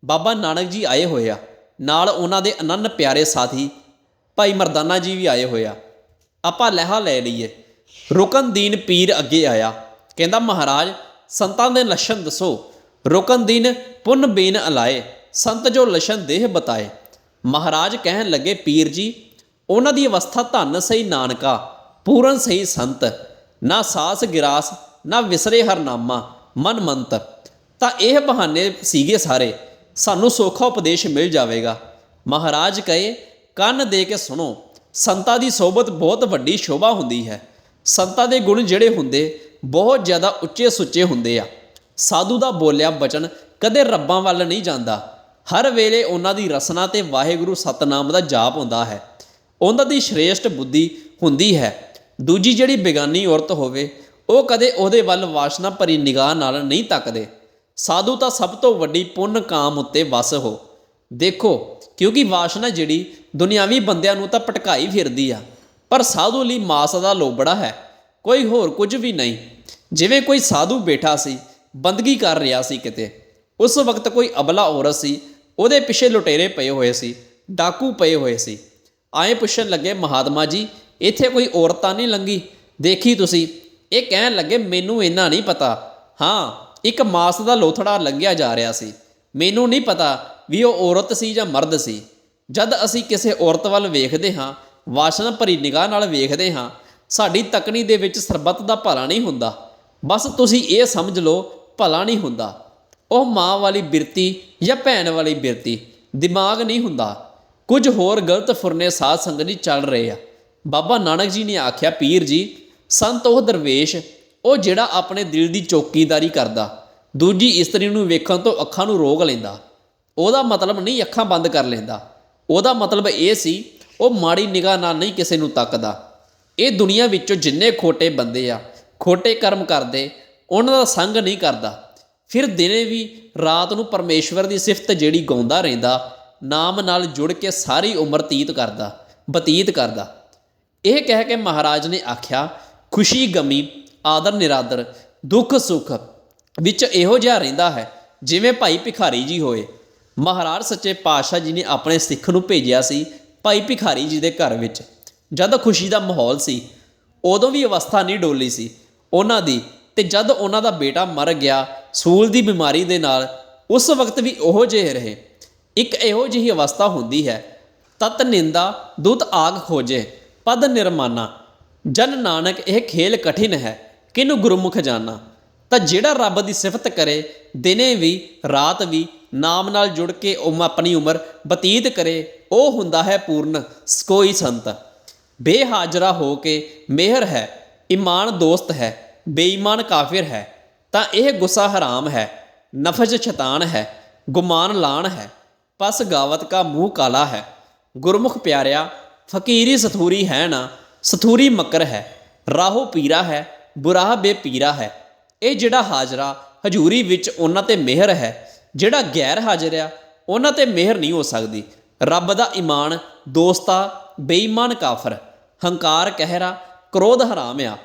ਬਾਬਾ ਨਾਨਕ ਜੀ ਆਏ ਹੋਏ ਆ। ਨਾਲ ਉਹਨਾਂ ਦੇ ਅਨੰਨ ਪਿਆਰੇ ਸਾਥੀ ਭਾਈ ਮਰਦਾਨਾ ਜੀ ਵੀ ਆਏ ਹੋਏ ਆ। ਆਪਾਂ ਲਹਾ ਲੈ ਲਈਏ। ਰੁਕਨਦੀਨ ਪੀਰ ਅੱਗੇ ਆਇਆ। ਕਹਿੰਦਾ, ਮਹਾਰਾਜ, ਸੰਤਾਂ ਦੇ ਲੱਛਣ ਦੱਸੋ। ਰੁਕਨਦੀਨ ਪੁੰਨ ਬੀਨ ਅਲਾਏ, ਸੰਤ ਜੋ ਲੱਛਣ ਦੇਹ ਬਤਾਏ। ਮਹਾਰਾਜ ਕਹਿਣ ਲੱਗੇ, ਪੀਰ ਜੀ, ਉਹਨਾਂ ਦੀ ਅਵਸਥਾ ਧੰਨ ਸਹੀ ਨਾਨਕਾ, ਪੂਰਨ ਸਹੀ ਸੰਤ। ਨਾ ਸਾਸ ਗਿਰਾਸ, ਨਾ ਵਿਸਰੇ ਹਰਨਾਮਾ, ਮਨ ਮੰਤ। ਤਾਂ ਇਹ ਬਹਾਨੇ ਸੀਗੇ ਸਾਰੇ। ਸਾਨੂੰ ਸੋਖਾ ਉਪਦੇਸ਼ ਮਿਲ ਜਾਵੇਗਾ। ਮਹਾਰਾਜ ਕਹੇ, ਕੰਨ ਦੇ ਕੇ ਸੁਣੋ, ਸੰਤਾਂ ਦੀ ਸੋਬਤ ਬਹੁਤ ਵੱਡੀ ਸ਼ੋਭਾ ਹੁੰਦੀ ਹੈ। ਸੰਤਾਂ ਦੇ ਗੁਣ ਜਿਹੜੇ ਹੁੰਦੇ, ਬਹੁਤ ਜ਼ਿਆਦਾ ਉੱਚੇ ਸੁੱਚੇ ਹੁੰਦੇ ਆ। ਸਾਧੂ ਦਾ ਬੋਲਿਆ ਬਚਨ ਕਦੇ ਰੱਬਾਂ ਵੱਲ ਨਹੀਂ ਜਾਂਦਾ। ਹਰ ਵੇਲੇ ਉਹਨਾਂ ਦੀ ਰਸਨਾ ਤੇ ਵਾਹਿਗੁਰੂ ਸਤਨਾਮ ਦਾ ਜਾਪ ਹੁੰਦਾ ਹੈ। ਉਹਨਾਂ ਦੀ ਸ਼੍ਰੇਸ਼ਟ ਬੁੱਧੀ ਹੁੰਦੀ ਹੈ। ਦੂਜੀ ਜਿਹੜੀ ਬੇਗਾਨੀ ਔਰਤ ਹੋਵੇ, ਉਹ ਕਦੇ ਉਹਦੇ ਵੱਲ ਵਾਸ਼ਨਾ ਭਰੀ ਨਿਗਾਹ ਨਾਲ ਨਹੀਂ ਤੱਕਦੇ। ਸਾਧੂ ਤਾਂ ਸਭ ਤੋਂ ਵੱਡੀ ਪੁੰਨ ਕਾਮ ਉੱਤੇ ਵਸ ਹੋ। ਦੇਖੋ, ਕਿਉਂਕਿ ਵਾਸ਼ਨਾ ਜਿਹੜੀ ਦੁਨਿਆਵੀ ਬੰਦਿਆਂ ਨੂੰ ਤਾਂ ਭਟਕਾਈ ਫਿਰਦੀ ਆ। ਪਰ ਸਾਧੂ ਲਈ ਮਾਸ ਦਾ ਲੋਬੜਾ ਹੈ। ਕੋਈ ਹੋਰ ਕੁਝ ਵੀ ਨਹੀਂ। ਜਿਵੇਂ ਕੋਈ ਸਾਧੂ ਬੈਠਾ ਸੀ, ਬੰਦਗੀ ਕਰ ਰਿਹਾ ਸੀ ਕਿਤੇ। ਉਸ ਵਕਤ ਕੋਈ ਅਬਲਾ ਔਰਤ ਸੀ, ਉਹਦੇ ਪਿੱਛੇ ਲੁਟੇਰੇ ਪਏ ਹੋਏ ਸੀ, ਡਾਕੂ ਪਏ ਹੋਏ ਸੀ। ਆਏ ਪੁੱਛਣ ਲੱਗੇ, ਮਹਾਤਮਾ ਜੀ, ਇੱਥੇ ਕੋਈ ਔਰਤਾਂ ਨਹੀਂ ਲੰਗੀ? ਦੇਖੀ ਤੁਸੀਂ, ਇਹ ਕਹਿਣ ਲੱਗੇ, ਮੈਨੂੰ ਇੰਨਾ ਨਹੀਂ ਪਤਾ। ਹਾਂ ਇੱਕ ਮਾਸ ਦਾ ਲੋਥੜਾ ਲੰਘਿਆ ਜਾ ਰਿਹਾ ਸੀ। ਮੈਨੂੰ ਨਹੀਂ ਪਤਾ ਵੀ ਉਹ ਔਰਤ ਸੀ ਜਾਂ ਮਰਦ ਸੀ। ਜਦ ਅਸੀਂ ਕਿਸੇ ਔਰਤ ਵੱਲ ਵੇਖਦੇ ਹਾਂ, ਵਾਸ਼ਨਾ ਭਰੀ ਨਿਗਾਹ ਨਾਲ ਵੇਖਦੇ ਹਾਂ, ਸਾਡੀ ਤਕਣੀ ਦੇ ਵਿੱਚ ਸਰਬੱਤ ਦਾ ਭਲਾ ਨਹੀਂ ਹੁੰਦਾ। ਬਸ ਤੁਸੀਂ ਇਹ ਸਮਝ ਲਓ, ਭਲਾ ਨਹੀਂ ਹੁੰਦਾ। ਉਹ ਮਾਂ ਵਾਲੀ ਬਿਰਤੀ ਜਾਂ ਭੈਣ ਵਾਲੀ ਬਿਰਤੀ, ਦਿਮਾਗ ਨਹੀਂ ਹੁੰਦਾ। ਕੁਝ ਹੋਰ ਗਲਤ ਫੁਰਨੇ ਸਾਧ ਸੰਗਤ ਜੀ ਚੱਲ ਰਹੇ ਆ। ਬਾਬਾ ਨਾਨਕ ਜੀ ਨੇ ਆਖਿਆ, ਪੀਰ ਜੀ, ਸੰਤ ਉਹ ਦਰਵੇਸ਼ ਉਹ ਜਿਹੜਾ ਆਪਣੇ ਦਿਲ ਦੀ ਚੌਕੀਦਾਰੀ ਕਰਦਾ, ਦੂਜੀ ਇਸਤਰੀ ਨੂੰ ਵੇਖਣ ਤੋਂ ਅੱਖਾਂ ਨੂੰ ਰੋਕ ਲੈਂਦਾ। ਉਹਦਾ ਮਤਲਬ ਨਹੀਂ ਅੱਖਾਂ ਬੰਦ ਕਰ ਲੈਂਦਾ। ਉਹਦਾ ਮਤਲਬ ਇਹ ਸੀ, ਉਹ ਮਾੜੀ ਨਿਗਾਹ ਨਾਲ ਨਹੀਂ ਕਿਸੇ ਨੂੰ ਤੱਕਦਾ। ਇਹ ਦੁਨੀਆ ਵਿੱਚੋਂ ਜਿੰਨੇ ਖੋਟੇ ਬੰਦੇ ਆ, ਖੋਟੇ ਕਰਮ ਕਰਦੇ, ਉਹਨਾਂ ਦਾ ਸੰਗ ਨਹੀਂ ਕਰਦਾ। ਫਿਰ ਦਿਨੇ ਵੀ ਰਾਤ ਨੂੰ ਪਰਮੇਸ਼ਵਰ ਦੀ ਸਿਫਤ ਜਿਹੜੀ ਗਾਉਂਦਾ ਰਹਿੰਦਾ, ਨਾਮ ਨਾਲ ਜੁੜ ਕੇ ਸਾਰੀ ਉਮਰ ਤੀਤ ਕਰਦਾ, ਬਤੀਤ ਕਰਦਾ। ਇਹ ਕਹਿ ਕੇ ਮਹਾਰਾਜ ਨੇ ਆਖਿਆ, ਖੁਸ਼ੀ ਗਮੀ ਆਦਰ ਨਿਰਾਦਰ, ਦੁੱਖ ਸੁੱਖ ਵਿੱਚ ਇਹੋ ਜਿਹਾ ਰਹਿੰਦਾ ਹੈ, ਜਿਵੇਂ ਭਾਈ ਭਿਖਾਰੀ ਜੀ ਹੋਏ। ਮਹਾਰਾਜ ਸੱਚੇ ਪਾਤਸ਼ਾਹ ਜੀ ਨੇ ਆਪਣੇ ਸਿੱਖ ਨੂੰ ਭੇਜਿਆ ਸੀ ਭਾਈ ਭਿਖਾਰੀ ਜੀ ਦੇ ਘਰ ਵਿੱਚ। ਜਦ ਖੁਸ਼ੀ ਦਾ ਮਾਹੌਲ ਸੀ, ਉਦੋਂ ਵੀ ਅਵਸਥਾ ਨਹੀਂ ਡੋਲੀ ਸੀ। ਉਹਨਾਂ ਦੀ ਤੇ ਜਦ ਉਹਨਾਂ ਦਾ ਬੇਟਾ ਮਰ ਗਿਆ, ਸੂਲ ਦੀ ਬਿਮਾਰੀ ਦੇ ਨਾਲ ਉਸ ਵਕਤ ਵੀ ਉਹੋ ਜਿਹੇ ਰਹੇ। ਇੱਕ ਇਹੋ ਜਿਹੀ ਅਵਸਥਾ ਹੁੰਦੀ ਹੈ, ਤਤ ਨਿੰਦਾ ਦੁੱਧ ਆਗ ਖੋਜੇ, ਪਦ ਨਿਰਮਾਨਾ। ਜਨ ਨਾਨਕ ਇਹ ਖੇਲ ਕਠਿਨ ਹੈ ਕਿਨੂੰ ਗੁਰਮੁਖ ਜਾਣਾ ਤਾਂ ਜਿਹੜਾ ਰੱਬ ਦੀ ਸਿਫਤ ਕਰੇ, ਦਿਨੇ ਵੀ, ਰਾਤ ਵੀ, ਨਾਮ ਨਾਲ ਜੁੜ ਕੇ ਉਹ ਆਪਣੀ ਉਮਰ ਬਤੀਤ ਕਰੇ, ਉਹ ਹੁੰਦਾ ਹੈ ਪੂਰਨ, ਕੋਈ ਸੰਤ। ਬੇਹਾਜ਼ਰਾ ਹੋ ਕੇ ਮਿਹਰ ਹੈ, ਇਮਾਨ ਦੋਸਤ ਹੈ, ਬੇਈਮਾਨ ਕਾਫਿਰ ਹੈ, ਤਾਂ ਇਹ ਗੁੱਸਾ ਹਰਾਮ ਹੈ, ਨਫਜ ਸ਼ੈਤਾਨ ਹੈ, ਗੁਮਾਨ ਲਾਣ ਹੈ, ਪਸ ਗਾਵਤ ਕਾ ਮੂੰਹ ਕਾਲਾ ਹੈ। ਗੁਰਮੁਖ ਪਿਆਰਿਆ, ਫਕੀਰੀ ਸਥੂਰੀ ਹੈ ਨਾ, ਸਥੂਰੀ ਮੱਕਰ ਹੈ, ਰਾਹੋ ਪੀਰਾ ਹੈ ਬੁਰਾਹ ਬੇਪੀਰਾ ਹੈ। ਇਹ ਜਿਹੜਾ ਹਾਜ਼ਰਾ ਹਜੂਰੀ ਵਿੱਚ ਉਹਨਾਂ ਤੇ ਮਿਹਰ ਹੈ, ਜਿਹੜਾ ਗੈਰ ਹਾਜ਼ਰ ਆ, ਉਹਨਾਂ ਤੇ ਮਿਹਰ ਨਹੀਂ ਹੋ ਸਕਦੀ। ਰੱਬ ਦਾ ਈਮਾਨ ਦੋਸਤਾ, ਬੇਈਮਾਨ ਕਾਫਰ, ਹੰਕਾਰ ਕਹਿਰਾ, ਕ੍ਰੋਧ ਹਰਾਮ ਆ।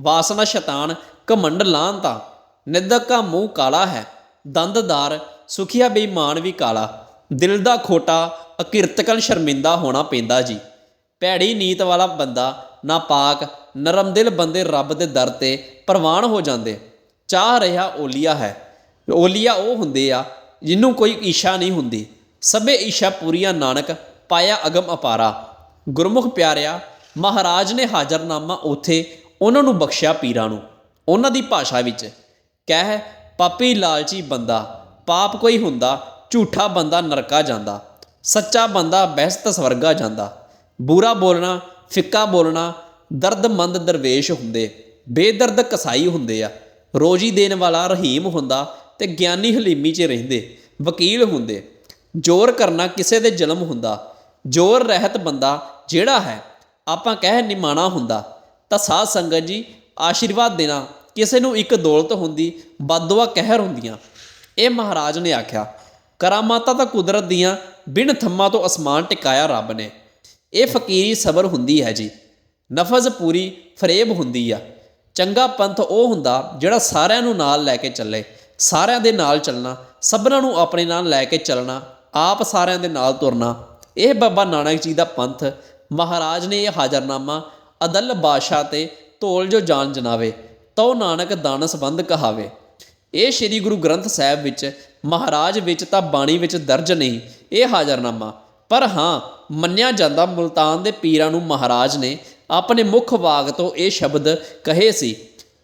ਵਾਸਨਾ ਸ਼ੈਤਾਨ, ਘਮੰਡ ਲਾਂਤਾ ਨਿੰਦਕ ਦਾ ਮੂੰਹ ਕਾਲਾ ਹੈ। ਦੰਦਦਾਰ, ਸੁਖੀਆ ਬੇਈਮਾਨ ਵੀ ਕਾਲਾ। ਦਿਲ ਦਾ ਖੋਟਾ, ਅਕਿਰਤਕਨ ਸ਼ਰਮਿੰਦਾ ਹੋਣਾ ਪੈਂਦਾ ਜੀ। ਭੈੜੀ ਨੀਤ ਵਾਲਾ ਬੰਦਾ ਨਾ ਪਾਕ ਦਿਲ ਬੰਦੇ ਰੱਬ ਦੇ ਦਰ ਤੇ ਪ੍ਰਵਾਨ ਹੋ ਜਾਂਦੇ। ਚਾਹ ਰਿਹਾ ਓਲੀਆ ਹੈ। ਓਲੀਆ ਉਹ ਹੁੰਦੇ ਆ ਜਿਹਨੂੰ ਕੋਈ ਈਸ਼ਾ ਨਹੀਂ ਹੁੰਦੀ। ਸਭੇ ਈਸ਼ਾ ਪੂਰੀਆਂ ਨਾਨਕ, ਪਾਇਆ ਅਗਮ ਅਪਾਰਾ। ਗੁਰਮੁਖ ਪਿਆਰਿਆ, ਮਹਾਰਾਜ ਨੇ ਹਾਜ਼ਰਨਾਮਾ ਉਥੇ ਉਹਨਾਂ ਨੂੰ ਬਖਸ਼ਿਆ ਪੀਰਾਂ ਨੂੰ, ਉਹਨਾਂ ਦੀ ਭਾਸ਼ਾ ਵਿੱਚ। ਕਹਿ, ਪਾਪੀ ਲਾਲਚੀ ਬੰਦਾ, ਪਾਪ ਕੋਈ ਹੁੰਦਾ, ਝੂਠਾ ਬੰਦਾ ਨਰਕਾ ਜਾਂਦਾ। ਸੱਚਾ ਬੰਦਾ ਬਹਿਸਤ ਸਵਰਗਾ ਜਾਂਦਾ। ਬੁਰਾ ਬੋਲਣਾ, ਫਿੱਕਾ ਬੋਲਣਾ ਦਰਦਮੰਦ ਦਰਵੇਸ਼ ਹੁੰਦੇ, ਬੇਦਰਦ ਕਸਾਈ ਹੁੰਦੇ ਆ। ਰੋਜੀ ਦੇਣ ਵਾਲਾ ਰਹੀਮ ਹੁੰਦਾ ਤੇ ਗਿਆਨੀ ਹਲੀਮੀ 'ਚ ਰਹਿੰਦੇ, ਵਕੀਲ ਹੁੰਦੇ। ਜ਼ੋਰ ਕਰਨਾ ਕਿਸੇ ਦੇ ਜ਼ੁਲਮ ਹੁੰਦਾ। ਜ਼ੋਰ ਰਹਿਤ ਬੰਦਾ ਜਿਹੜਾ ਹੈ, ਆਪਾਂ ਕਹਿ ਨਿਮਾਣਾ ਹੁੰਦਾ। ਤਾਂ ਸਾਧ ਸੰਗਤ ਜੀ, ਆਸ਼ੀਰਵਾਦ ਦੇਣਾ ਕਿਸੇ ਨੂੰ ਇੱਕ ਦੌਲਤ ਹੁੰਦੀ ਬਦਦੁਆ ਕਹਿਰ ਹੁੰਦੀਆਂ। ਇਹ ਮਹਾਰਾਜ ਨੇ ਆਖਿਆ, ਕਰਾਮਾਤਾਂ ਤਾਂ ਕੁਦਰਤ ਦੀਆਂ ਬਿਨ ਥੰਮਾਂ ਤੋਂ ਅਸਮਾਨ ਟਿਕਾਇਆ ਰੱਬ ਨੇ। ਇਹ ਫਕੀਰੀ ਸਬਰ ਹੁੰਦੀ ਹੈ ਜੀ। ਨਫਜ਼ ਪੂਰੀ ਫਰੇਬ ਹੁੰਦੀ ਆ। ਚੰਗਾ ਪੰਥ ਉਹ ਹੁੰਦਾ ਜਿਹੜਾ ਸਾਰਿਆਂ ਨੂੰ ਨਾਲ ਲੈ ਕੇ ਚੱਲੇ, ਸਾਰਿਆਂ ਦੇ ਨਾਲ ਚੱਲਣਾ, ਸਭਨਾਂ ਨੂੰ ਆਪਣੇ ਨਾਲ ਲੈ ਕੇ ਚੱਲਣਾ, ਆਪ ਸਾਰਿਆਂ ਦੇ ਨਾਲ ਤੁਰਨਾ। ਇਹ ਬਾਬਾ ਨਾਨਕ ਜੀ ਦਾ ਪੰਥ, ਮਹਾਰਾਜ ਨੇ ਇਹ ਹਾਜ਼ਰਨਾਮਾ ਅਦਲ ਬਾਦਸ਼ਾਹ ਤੇ ਤੋਲ ਜੋ ਜਾਨ ਜਨਾਵੇ, ਤਉ ਨਾਨਕ ਦਾਨ ਸੰਬੰਧ ਕਹਾਵੇ। ਇਹ ਸ੍ਰੀ ਗੁਰੂ ਗ੍ਰੰਥ ਸਾਹਿਬ ਵਿੱਚ, ਮਹਾਰਾਜ ਵਿੱਚ ਤਾਂ ਬਾਣੀ ਵਿੱਚ ਦਰਜ ਨਹੀਂ, ਇਹ ਹਾਜ਼ਰਨਾਮਾ। ਪਰ ਹਾਂ, ਮੰਨਿਆ ਜਾਂਦਾ ਮੁਲਤਾਨ ਦੇ ਪੀਰਾਂ ਨੂੰ ਮਹਾਰਾਜ ਨੇ ਆਪਣੇ ਮੁੱਖ ਵਾਗ ਤੋਂ ਇਹ ਸ਼ਬਦ ਕਹੇ ਸੀ,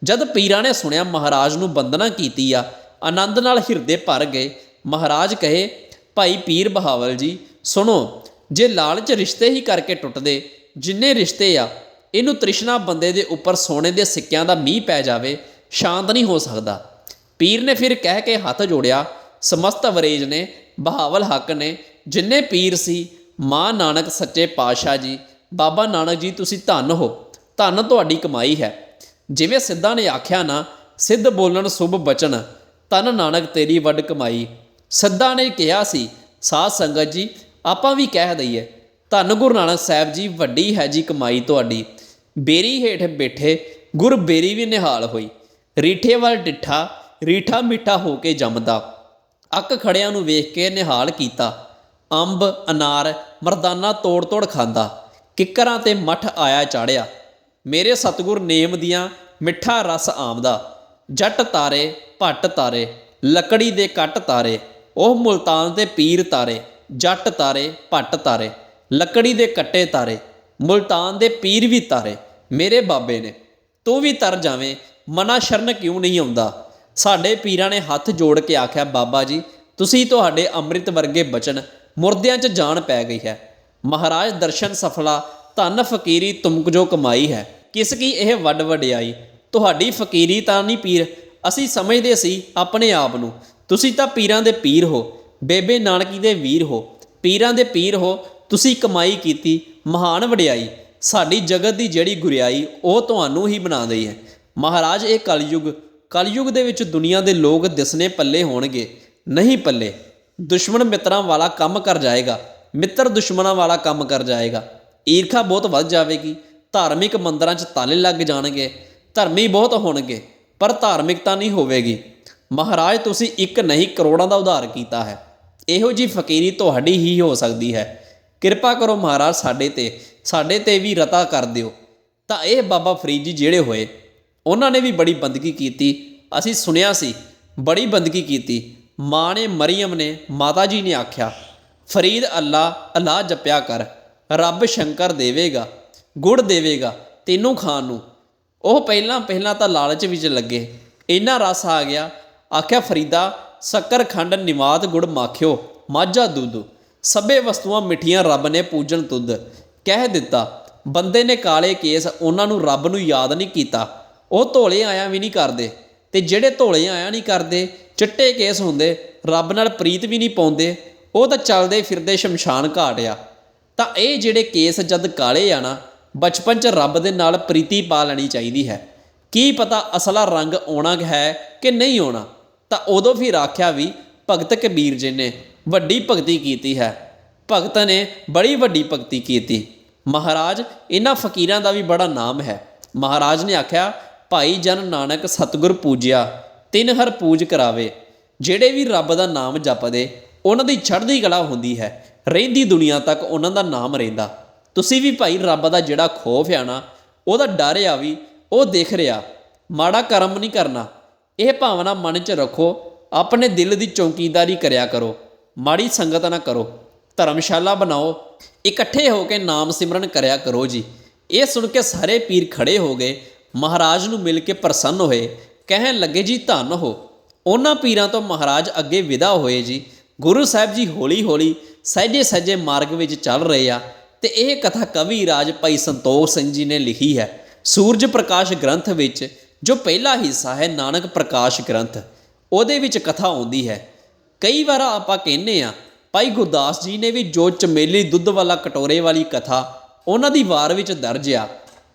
ਜਦ ਪੀਰਾਂ ਨੇ ਸੁਣਿਆ ਮਹਾਰਾਜ ਨੂੰ ਬੰਦਨਾ ਕੀਤੀ ਆ, ਆਨੰਦ ਨਾਲ ਹਿਰਦੇ ਭਰ ਗਏ, ਮਹਾਰਾਜ ਕਹੇ, ਭਾਈ ਪੀਰ ਬਹਾਵਲ ਜੀ, ਸੁਣੋ, ਜੇ ਲਾਲਚ ਰਿਸ਼ਤੇ ਹੀ ਕਰਕੇ ਟੁੱਟਦੇ, ਜਿੰਨੇ ਰਿਸ਼ਤੇ ਆ, ਇਹਨੂੰ ਤ੍ਰਿਸ਼ਨਾ ਬੰਦੇ ਦੇ ਉੱਪਰ ਸੋਨੇ ਦੇ ਸਿੱਕਿਆਂ ਦਾ ਮੀਂਹ ਪੈ ਜਾਵੇ, ਸ਼ਾਂਤ ਨਹੀਂ ਹੋ ਸਕਦਾ। ਪੀਰ ਨੇ ਫਿਰ ਕਹਿ ਕੇ ਹੱਥ ਜੋੜਿਆ, ਸਮਸਤ ਵਰੇਜ ਨੇ, ਬਹਾਵਲ ਹੱਕ ਨੇ, ਜਿੰਨੇ ਪੀਰ ਸੀ, ਮਾਂ ਨਾਨਕ ਸੱਚੇ ਪਾਤਸ਼ਾਹ ਜੀ ਬਾਬਾ ਨਾਨਕ ਜੀ, ਤੁਸੀਂ ਧੰਨ ਹੋ। ਧੰਨ ਤੁਹਾਡੀ ਕਮਾਈ ਹੈ। ਜਿਵੇਂ ਸਿੱਧਾ ਨੇ ਆਖਿਆ ਨਾ, ਸਿੱਧ ਬੋਲਣ ਸੁਭ ਬਚਨ ਤਨ ਨਾਨਕ ਤੇਰੀ ਵੱਡ ਕਮਾਈ। ਸਿੱਧਾ ਨੇ ਕਿਹਾ ਸੀ, ਸਾਧ ਸੰਗਤ ਜੀ, ਆਪਾਂ ਵੀ ਕਹਿ ਦਈਏ, ਧੰਨ ਗੁਰੂ ਨਾਨਕ ਸਾਹਿਬ ਜੀ, ਵੱਡੀ ਹੈ ਜੀ ਕਮਾਈ ਤੁਹਾਡੀ। ਬੇਰੀ ਹੇਠ ਬੈਠੇ ਗੁਰ ਬੇਰੀ ਵੀ ਨਿਹਾਲ ਹੋਈ। ਰੀਠੇ ਵੱਲ ਡਿੱਠਾ, ਰੀਠਾ ਮਿੱਠਾ ਹੋ ਕੇ ਜੰਮਦਾ। ਅੱਕ ਖੜਿਆਂ ਨੂੰ ਵੇਖ ਕੇ ਨਿਹਾਲ ਕੀਤਾ। ਅੰਬ, ਅਨਾਰ, ਮਰਦਾਨਾ ਤੋੜ ਤੋੜ ਖਾਂਦਾ। ਕਿੱਕਰਾਂ ਤੇ ਮੱਠ ਆਇਆ ਚਾੜਿਆ। ਮੇਰੇ ਸਤਿਗੁਰ ਨੇਮ ਦੀਆਂ ਮਿੱਠਾ ਰਸ ਆਮਦਾ ਜੱਟ ਤਾਰੇ, ਭੱਟ ਤਾਰੇ, ਲੱਕੜੀ ਦੇ ਕੱਟ ਤਾਰੇ, ਉਹ ਮੁਲਤਾਨ ਦੇ ਪੀਰ ਤਾਰੇ, ਜੱਟ ਤਾਰੇ, ਭੱਟ ਤਾਰੇ, ਲੱਕੜੀ ਦੇ ਕੱਟੇ ਤਾਰੇ, ਮੁਲਤਾਨ ਦੇ ਪੀਰ ਵੀ ਤਾਰੇ, ਮੇਰੇ ਬਾਬੇ ਨੇ। ਤੂੰ ਵੀ ਤਰ ਜਾਵੇਂ, ਮਨਾ ਸ਼ਰਨ ਕਿਉਂ ਨਹੀਂ ਆਉਂਦਾ? ਸਾਡੇ ਪੀਰਾਂ ਨੇ ਹੱਥ ਜੋੜ ਕੇ ਆਖਿਆ, ਬਾਬਾ ਜੀ, ਤੁਸੀਂ ਤੁਹਾਡੇ ਅੰਮ੍ਰਿਤ ਵਰਗੇ ਬਚਨ ਮੁਰਦਿਆਂ 'ਚ ਜਾਨ ਪੈ ਗਈ ਹੈ। ਮਹਾਰਾਜ ਦਰਸ਼ਨ ਸਫਲਾ, ਧੰਨ ਫਕੀਰੀ ਤੁਮਕ ਜੋ ਕਮਾਈ ਹੈ। ਕਿਸ ਕੀ ਇਹ ਵੱਡ ਵਡਿਆਈ? ਤੁਹਾਡੀ ਫਕੀਰੀ ਤਾਂ ਨਹੀਂ ਪੀਰ, ਅਸੀਂ ਸਮਝਦੇ ਸੀ ਆਪਣੇ ਆਪ ਨੂੰ। ਤੁਸੀਂ ਤਾਂ ਪੀਰਾਂ ਦੇ ਪੀਰ ਹੋ, ਬੇਬੇ ਨਾਨਕੀ ਦੇ ਵੀਰ ਹੋ। ਪੀਰਾਂ ਦੇ ਪੀਰ ਹੋ, ਤੁਸੀਂ ਕਮਾਈ ਕੀਤੀ, ਮਹਾਨ ਵਡਿਆਈ। ਸਾਡੀ ਜਗਤ ਦੀ ਜਿਹੜੀ ਗੁਰਿਆਈ, ਉਹ ਤੁਹਾਨੂੰ ਹੀ ਬਣਾ ਦਈ ਹੈ। ਮਹਾਰਾਜ, ਇਹ ਕਲਯੁਗ ਕਲਯੁਗ ਦੇ ਵਿੱਚ ਦੁਨੀਆ ਦੇ ਲੋਕ ਦਿਸਨੇ ਪੱਲੇ ਹੋਣਗੇ, ਨਹੀਂ ਪੱਲੇ। ਦੁਸ਼ਮਣ ਮਿੱਤਰਾਂ ਵਾਲਾ ਕੰਮ ਕਰ ਜਾਏਗਾ। ਮਿੱਤਰ ਦੁਸ਼ਮਣਾਂ ਵਾਲਾ ਕੰਮ ਕਰ ਜਾਏਗਾ। ਈਰਖਾ ਬਹੁਤ ਵੱਧ ਜਾਵੇਗੀ। ਧਾਰਮਿਕ ਮੰਦਰਾਂ 'ਚ ਤਾਲੇ ਲੱਗ ਜਾਣਗੇ। ਧਰਮੀ ਬਹੁਤ ਹੋਣਗੇ, ਪਰ ਧਾਰਮਿਕਤਾ ਨਹੀਂ ਹੋਵੇਗੀ। ਮਹਾਰਾਜ, ਤੁਸੀਂ ਇੱਕ ਨਹੀਂ, ਕਰੋੜਾਂ ਦਾ ਉਧਾਰ ਕੀਤਾ ਹੈ। ਇਹੋ ਜੀ ਫਕੀਰੀ ਤੁਹਾਡੀ ਹੀ ਹੋ ਸਕਦੀ ਹੈ। ਕਿਰਪਾ ਕਰੋ ਮਹਾਰਾਜ ਸਾਡੇ ਤੇ ਸਾਡੇ ਤੇ ਵੀ ਰਤਾ ਕਰ ਦਿਓ। ਤਾਂ ਇਹ ਬਾਬਾ ਫਰੀਦ ਜੀ ਜਿਹੜੇ ਹੋਏ, ਉਹਨਾਂ ਨੇ ਵੀ ਬੜੀ ਬੰਦਗੀ ਕੀਤੀ। ਅਸੀਂ ਸੁਣਿਆ ਸੀ, ਬੜੀ ਬੰਦਗੀ ਕੀਤੀ। ਮਾਂ ਨੇ ਮਰੀਮ ਨੇ, ਮਾਤਾ ਜੀ ਨੇ ਆਖਿਆ ਫਰੀਦ ਅੱਲਾ ਅੱਲਾ ਜਪਿਆ ਕਰ। ਰੱਬ ਸ਼ੰਕਰ ਦੇਵੇਗਾ, ਗੁੜ ਦੇਵੇਗਾ ਤੈਨੂੰ ਖਾਣ ਨੂੰ। ਉਹ ਪਹਿਲਾਂ ਪਹਿਲਾਂ ਤਾਂ ਲਾਲਚ ਵਿੱਚ ਲੱਗੇ। ਇੰਨਾ ਰਸ ਆ ਗਿਆ, ਆਖਿਆ, ਫਰੀਦਾ, ਸ਼ੱਕਰ ਖੰਡ, ਨਿਵਾਤ ਗੁੜ ਮਾਖਿਓ, ਮਾਝਾ ਦੁੱਧ। ਸਭੇ ਵਸਤੂਆਂ ਮਿੱਠੀਆਂ ਰੱਬ ਨੇ ਪੂਜਣ ਤੁਧ। ਕਹਿ ਦਿੱਤਾ, ਬੰਦੇ ਨੇ ਕਾਲੇ ਕੇਸ ਉਹਨਾਂ ਨੂੰ ਰੱਬ ਨੂੰ ਯਾਦ ਨਹੀਂ ਕੀਤਾ। ਉਹ ਧੋਲੇ ਆਇਆ ਵੀ ਨਹੀਂ ਕਰਦੇ। ਤੇ ਜਿਹੜੇ ਧੋਲੇ ਆਇਆ ਨਹੀਂ ਕਰਦੇ, ਚਿੱਟੇ ਕੇਸ ਹੁੰਦੇ, ਰੱਬ ਨਾਲ ਪ੍ਰੀਤ ਵੀ ਨਹੀਂ ਪਾਉਂਦੇ। ਉਹ ਤਾਂ ਚੱਲਦੇ ਫਿਰਦੇ ਸ਼ਮਸ਼ਾਨ ਘਾਟ ਆ। ਤਾਂ ਇਹ ਜਿਹੜੇ ਕੇਸ ਜਦ ਕਾਲੇ ਆ ਨਾ, ਬਚਪਨ 'ਚ ਰੱਬ ਦੇ ਨਾਲ ਪ੍ਰੀਤੀ ਪਾ ਲੈਣੀ ਚਾਹੀਦੀ ਹੈ। ਕੀ ਪਤਾ ਅਸਲਾ ਰੰਗ ਆਉਣਾ ਹੈ ਕਿ ਨਹੀਂ ਆਉਣਾ। ਤਾਂ ਉਦੋਂ ਫਿਰ ਆਖਿਆ ਵੀ, ਭਗਤ ਕਬੀਰ ਜੀ ਨੇ ਵੱਡੀ ਭਗਤੀ ਕੀਤੀ ਹੈ। ਭਗਤ ਨੇ ਬੜੀ ਵੱਡੀ ਭਗਤੀ ਕੀਤੀ। ਮਹਾਰਾਜ, ਇਹਨਾਂ ਫਕੀਰਾਂ ਦਾ ਵੀ ਬੜਾ ਨਾਮ ਹੈ। ਮਹਾਰਾਜ ਨੇ ਆਖਿਆ, ਭਾਈ ਜਨ ਨਾਨਕ ਸਤਿਗੁਰ ਪੂਜਿਆ, ਤਿੰਨ ਹਰ ਪੂਜ ਕਰਾਵੇ। ਜਿਹੜੇ ਵੀ ਰੱਬ ਦਾ ਨਾਮ ਜਪਦੇ ਉਹਨਾਂ ਦੀ ਚੜ੍ਹਦੀ ਕਲਾ ਹੁੰਦੀ ਹੈ। ਰਹਿੰਦੀ ਦੁਨੀਆ ਤੱਕ ਉਹਨਾਂ ਦਾ ਨਾਮ ਰਹਿੰਦਾ। ਤੁਸੀਂ ਵੀ ਭਾਈ ਰੱਬ ਦਾ ਜਿਹੜਾ ਖੋਫ ਆ ਨਾ, ਉਹਦਾ ਡਰ ਆ ਵੀ ਉਹ ਦੇਖ ਰਿਹਾ। ਮਾੜਾ ਕਰਮ ਨਹੀਂ ਕਰਨਾ। ਇਹ ਭਾਵਨਾ ਮਨ 'ਚ ਰੱਖੋ। ਆਪਣੇ ਦਿਲ ਦੀ ਚੌਕੀਦਾਰੀ ਕਰਿਆ ਕਰੋ। ਮਾੜੀ ਸੰਗਤ ਨਾ ਕਰੋ। ਧਰਮਸ਼ਾਲਾ ਬਣਾਓ। ਇਕੱਠੇ ਹੋ ਕੇ ਨਾਮ ਸਿਮਰਨ ਕਰਿਆ ਕਰੋ ਜੀ। ਇਹ ਸੁਣ ਕੇ ਸਾਰੇ ਪੀਰ ਖੜੇ ਹੋ ਗਏ। ਮਹਾਰਾਜ ਨੂੰ ਮਿਲ ਕੇ ਪ੍ਰਸੰਨ ਹੋਏ। ਕਹਿਣ ਲੱਗੇ, ਜੀ, ਧੰਨ ਹੋ। ਉਹਨਾਂ ਪੀਰਾਂ ਤੋਂ ਮਹਾਰਾਜ ਅੱਗੇ ਵਿਦਾ ਹੋਏ ਜੀ। ਗੁਰੂ ਸਾਹਿਬ ਜੀ ਹੌਲੀ ਹੌਲੀ ਸਹਿਜੇ ਸਹਿਜੇ ਮਾਰਗ ਵਿੱਚ ਚੱਲ ਰਹੇ ਆ ਤੇ ਇਹ ਕਥਾ ਕਵੀ ਰਾਜ ਭਾਈ ਸੰਤੋਖ ਸਿੰਘ ਜੀ ਨੇ ਲਿਖੀ ਹੈ। ਸੂਰਜ ਪ੍ਰਕਾਸ਼ ਗ੍ਰੰਥ ਵਿੱਚ ਜੋ ਪਹਿਲਾ ਹਿੱਸਾ ਹੈ ਨਾਨਕ ਪ੍ਰਕਾਸ਼ ਗ੍ਰੰਥ, ਉਹਦੇ ਵਿੱਚ ਕਥਾ ਆਉਂਦੀ ਹੈ। ਕਈ ਵਾਰ ਆਪਾਂ ਕਹਿੰਨੇ ਆ, ਭਾਈ ਗੁਰਦਾਸ ਜੀ ਨੇ ਵੀ ਜੋ ਚਮੇਲੀ ਦੁੱਧ ਵਾਲਾ ਕਟੋਰੇ ਵਾਲੀ ਕਥਾ ਉਹਨਾਂ ਦੀ ਵਾਰ ਵਿੱਚ ਦਰਜ ਆ।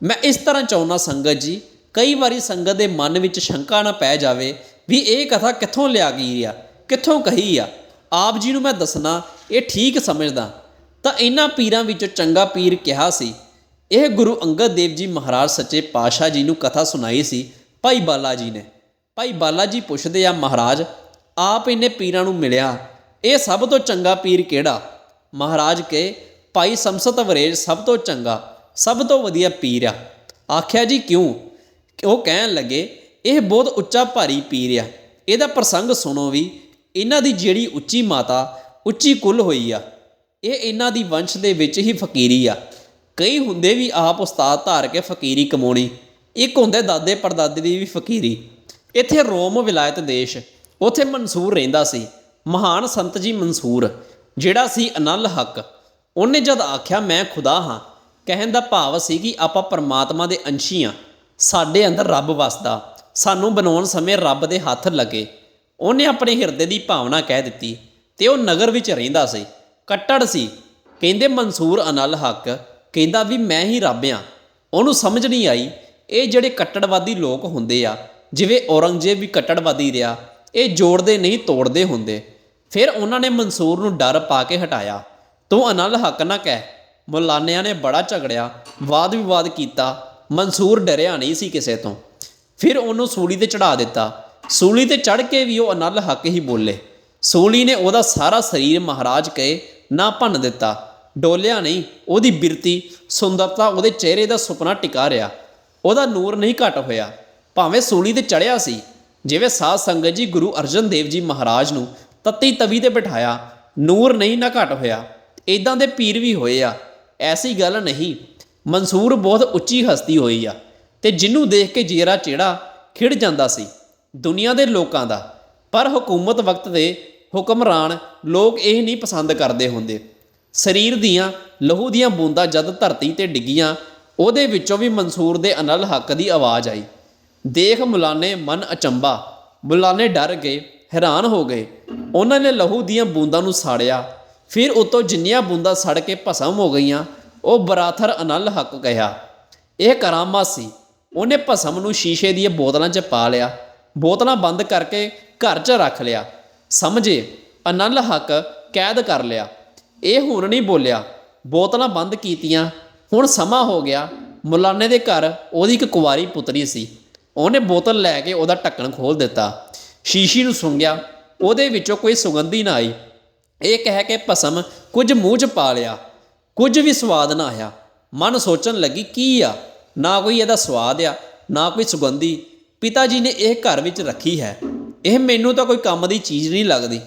ਮੈਂ ਇਸ ਤਰ੍ਹਾਂ ਚਾਹੁੰਦਾ ਸੰਗਤ ਜੀ, ਕਈ ਵਾਰੀ ਸੰਗਤ ਦੇ ਮਨ ਵਿੱਚ ਸ਼ੰਕਾ ਨਾ ਪੈ ਜਾਵੇ ਵੀ ਇਹ ਕਥਾ ਕਿੱਥੋਂ ਲਿਆ ਗਈ ਆ, ਕਿੱਥੋਂ ਕਹੀ ਆ। ਆਪ ਜੀ ਨੂੰ ਮੈਂ ਦੱਸਣਾ, ਇਹ ਠੀਕ ਸਮਝਦਾ। ਤਾਂ ਇਹਨਾਂ ਪੀਰਾਂ ਵਿੱਚੋਂ ਚੰਗਾ ਪੀਰ ਕਿਹਾ ਸੀ। ਇਹ ਗੁਰੂ ਅੰਗਦ ਦੇਵ ਜੀ ਮਹਾਰਾਜ ਸੱਚੇ ਪਾਤਸ਼ਾਹ ਜੀ ਨੂੰ ਕਥਾ ਸੁਣਾਈ ਸੀ, ਭਾਈ ਬਾਲਾ ਜੀ ਨੇ। ਭਾਈ ਬਾਲਾ ਜੀ ਪੁੱਛਦੇ ਆ, ਮਹਾਰਾਜ, ਆਪ ਇਹਨੇ ਪੀਰਾਂ ਨੂੰ ਮਿਲਿਆ। ਇਹ ਸਭ ਤੋਂ ਚੰਗਾ ਪੀਰ ਕਿਹੜਾ? ਮਹਾਰਾਜ ਕੇ ਭਾਈ ਸੰਸਤ ਵਰੇਜ ਸਭ ਤੋਂ ਚੰਗਾ, ਸਭ ਤੋਂ ਵਧੀਆ ਪੀਰ ਆ। ਆਖਿਆ, ਜੀ ਕਿਉਂ? ਉਹ ਕਹਿਣ ਲੱਗੇ, ਇਹ ਬਹੁਤ ਉੱਚਾ ਭਾਰੀ ਪੀਰ ਆ। ਇਹਦਾ ਪ੍ਰਸੰਗ ਸੁਣੋ ਵੀ ਇਹਨਾਂ ਦੀ ਜਿਹੜੀ ਉੱਚੀ ਮਾਤਾ ਉੱਚੀ ਕੁੱਲ ਹੋਈ ਆ, ਇਹ ਇਹਨਾਂ ਦੀ ਵੰਸ਼ ਦੇ ਵਿੱਚ ਹੀ ਫਕੀਰੀ ਆ। ਕਈ ਹੁੰਦੇ ਵੀ ਆਪ ਉਸਤਾਦ ਧਾਰ ਕੇ ਫਕੀਰੀ ਕਮਾਉਣੀ, ਇੱਕ ਹੁੰਦੇ ਦਾਦੇ ਪੜਦਾਦੇ ਦੀ ਵੀ ਫਕੀਰੀ। ਇੱਥੇ ਰੋਮ ਵਿਲਾਇਤ ਦੇਸ਼, ਉੱਥੇ ਮਨਸੂਰ ਰਹਿੰਦਾ ਸੀ, ਮਹਾਨ ਸੰਤ ਜੀ ਮਨਸੂਰ, ਜਿਹੜਾ ਸੀ ਅਨਲ ਹੱਕ। ਉਹਨੇ ਜਦ ਆਖਿਆ, ਮੈਂ ਖੁਦਾ ਹਾਂ, ਕਹਿਣ ਦਾ ਭਾਵ ਸੀ ਕਿ ਆਪਾਂ ਪਰਮਾਤਮਾ ਦੇ ਅੰਸ਼ੀ ਹਾਂ ਸਾਡੇ ਅੰਦਰ ਰੱਬ ਵਸਦਾ, ਸਾਨੂੰ ਬਣਾਉਣ ਸਮੇਂ ਰੱਬ ਦੇ ਹੱਥ ਲੱਗੇ। ਉਹਨੇ ਆਪਣੇ ਹਿਰਦੇ ਦੀ ਭਾਵਨਾ ਕਹਿ ਦਿੱਤੀ ਤੇ ਉਹ ਨਗਰ ਵਿੱਚ ਰਹਿੰਦਾ ਸੀ। ਕੱਟੜ ਸੀ। ਕਹਿੰਦੇ ਮਨਸੂਰ ਅਨਲ ਹੱਕ। ਕਹਿੰਦਾ ਵੀ ਮੈਂ ਹੀ ਰੱਬ ਆ। ਉਹਨੂੰ ਸਮਝ ਨਹੀਂ ਆਈ। ਇਹ ਜਿਹੜੇ ਕੱਟੜਵਾਦੀ ਲੋਕ ਹੁੰਦੇ ਆ, ਜਿਵੇਂ ਔਰੰਗਜ਼ੇਬ ਵੀ ਕੱਟੜਵਾਦੀ ਰਿਹਾ, ਇਹ ਜੋੜਦੇ ਨਹੀਂ ਤੋੜਦੇ ਹੁੰਦੇ। ਫਿਰ ਉਹਨਾਂ ਨੇ ਮਨਸੂਰ ਨੂੰ ਡਰ ਪਾ ਕੇ ਹਟਾਇਆ। ਤੂੰ ਅਨਲ ਹੱਕ ਨਾ ਕਹਿ। ਮੁਲਾਨਿਆਂ ਨੇ ਬੜਾ ਝਗੜਿਆ, ਵਾਦ ਵਿਵਾਦ ਕੀਤਾ। ਮਨਸੂਰ ਡਰਿਆ ਨਹੀਂ ਸੀ ਕਿਸੇ ਤੋਂ। ਫਿਰ ਉਹਨੂੰ ਸੂਲੀ ਤੇ ਚੜਾ ਦਿੱਤਾ। ਸੂਲੀ ਤੇ ਚੜ ਕੇ ਵੀ ਉਹ ਅਨਲ ਹੱਕ ਹੀ ਬੋਲੇ। ਸੂਲੀ ਨੇ ਉਹਦਾ ਸਾਰਾ ਸਰੀਰ ਮਹਾਰਾਜ ਕਹੇ, ਨਾ ਭੰਨ ਦਿੱਤਾ। ਡੋਲਿਆ ਨਹੀਂ, ਉਹਦੀ ਬਿਰਤੀ, ਸੁੰਦਰਤਾ, ਉਹਦੇ ਚਿਹਰੇ ਦਾ ਸੁਪਨਾ ਟਿਕਾ ਰਿਹਾ। ਉਹਦਾ ਨੂਰ ਨਹੀਂ ਘਟ ਹੋਇਆ। ਭਾਵੇਂ ਸੂਲੀ ਤੇ ਚੜਿਆ ਸੀ, ਜਿਵੇਂ ਸਾਧ ਸੰਗਤ ਜੀ ਗੁਰੂ ਅਰਜਨ ਦੇਵ ਜੀ ਮਹਾਰਾਜ ਨੂੰ ਤੱਤੀ ਤਵੀ ਤੇ ਬਿਠਾਇਆ, ਨੂਰ ਨਹੀਂ ਨਾ ਘਟ ਹੋਇਆ। ਇਦਾਂ ਦੇ ਪੀਰ ਵੀ ਹੋਏ ਆ। ਐਸੀ ਗੱਲ ਨਹੀਂ, ਮਨਸੂਰ ਬਹੁਤ ਉੱਚੀ ਹਸਤੀ ਹੋਈ ਆ। ਤੇ ਜਿਹਨੂੰ ਦੇਖ ਕੇ ਜੇਰਾ ਚਿਹੜਾ ਖਿੜ ਜਾਂਦਾ ਸੀ। ਦੁਨੀਆ ਦੇ ਲੋਕਾਂ ਦਾ। ਪਰ ਹਕੂਮਤ ਵਕਤ ਦੇ ਹੁਕਮਰਾਨ ਲੋਕ ਇਹ ਨਹੀਂ ਪਸੰਦ ਕਰਦੇ ਹੁੰਦੇ। ਸਰੀਰ ਦੀਆਂ, ਲਹੂ ਦੀਆਂ ਬੂੰਦਾਂ ਜਦ ਧਰਤੀ ਤੇ ਡਿੱਗੀਆਂ, ਉਹਦੇ ਵਿੱਚੋਂ ਵੀ ਮਨਸੂਰ ਦੇ ਅਨਲ ਹੱਕ ਦੀ ਆਵਾਜ਼ ਆਈ। ਦੇਖ ਮੁਲਾਨੇ ਮਨ ਅਚੰਬਾ ਮੁਲਾਨੇ ਡਰ ਗਏ, ਹੈਰਾਨ ਹੋ ਗਏ। ਉਹਨਾਂ ਨੇ ਲਹੂ ਦੀਆਂ ਬੂੰਦਾਂ ਨੂੰ ਸਾੜਿਆ। ਫਿਰ ਉਤੋਂ ਜਿੰਨੀਆਂ ਬੂੰਦਾਂ ਸੜ ਕੇ ਭਸਮ ਹੋ ਗਈਆਂ, ਉਹ ਬਰਾਥਰ ਅਨਲ ਹੱਕ ਕਿਹਾ। ਇਹ ਕਰਾਮਾ ਸੀ। ਉਹਨੇ ਭਸਮ ਨੂੰ ਸ਼ੀਸ਼ੇ ਦੀਆਂ ਬੋਤਲਾਂ 'ਚ ਪਾ ਲਿਆ। ਬੋਤਲਾਂ ਬੰਦ ਕਰਕੇ ਘਰ 'ਚ ਰੱਖ ਲਿਆ। ਸਮਝੇ? ਅਨਲ ਹੱਕ ਕੈਦ ਕਰ ਲਿਆ। ਇਹ ਹੁਣ ਨਹੀਂ ਬੋਲਿਆ। ਬੋਤਲਾਂ ਬੰਦ ਕੀਤੀਆਂ। ਹੁਣ ਸਮਾਂ ਹੋ ਗਿਆ। ਮੁਲਾਨੇ ਦੇ ਘਰ ਉਹਦੀ ਇੱਕ ਕੁਵਾਰੀ ਪੁੱਤਰੀ ਸੀ। ਉਹਨੇ ਬੋਤਲ ਲੈ ਕੇ ਉਹਦਾ ਢੱਕਣ ਖੋਲ ਦਿੱਤਾ। ਸ਼ੀਸ਼ੀ ਨੂੰ ਸੁੰਘਿਆ। ਉਹਦੇ ਵਿੱਚੋਂ ਕੋਈ ਸੁਗੰਧੀ ਨਾ ਆਈ। ਇਹ ਕਹਿ ਕੇ ਭਸਮ ਕੁਝ ਮੂੰਹ 'ਚ ਪਾ ਲਿਆ। ਕੁਝ ਵੀ ਸਵਾਦ ਨਾ ਆਇਆ। ਮਨ ਸੋਚਣ ਲੱਗੀ, ਕੀ ਆ? ਨਾ ਕੋਈ ਇਹਦਾ ਸਵਾਦ ਆ, ਨਾ ਕੋਈ ਸੁਗੰਧੀ ਪਿਤਾ ਜੀ ਨੇ ਇਹ ਘਰ ਵਿੱਚ ਰੱਖੀ ਹੈ। ਇਹ ਮੈਨੂੰ ਤਾਂ ਕੋਈ ਕੰਮ ਦੀ ਚੀਜ਼ ਨਹੀਂ ਲੱਗਦੀ।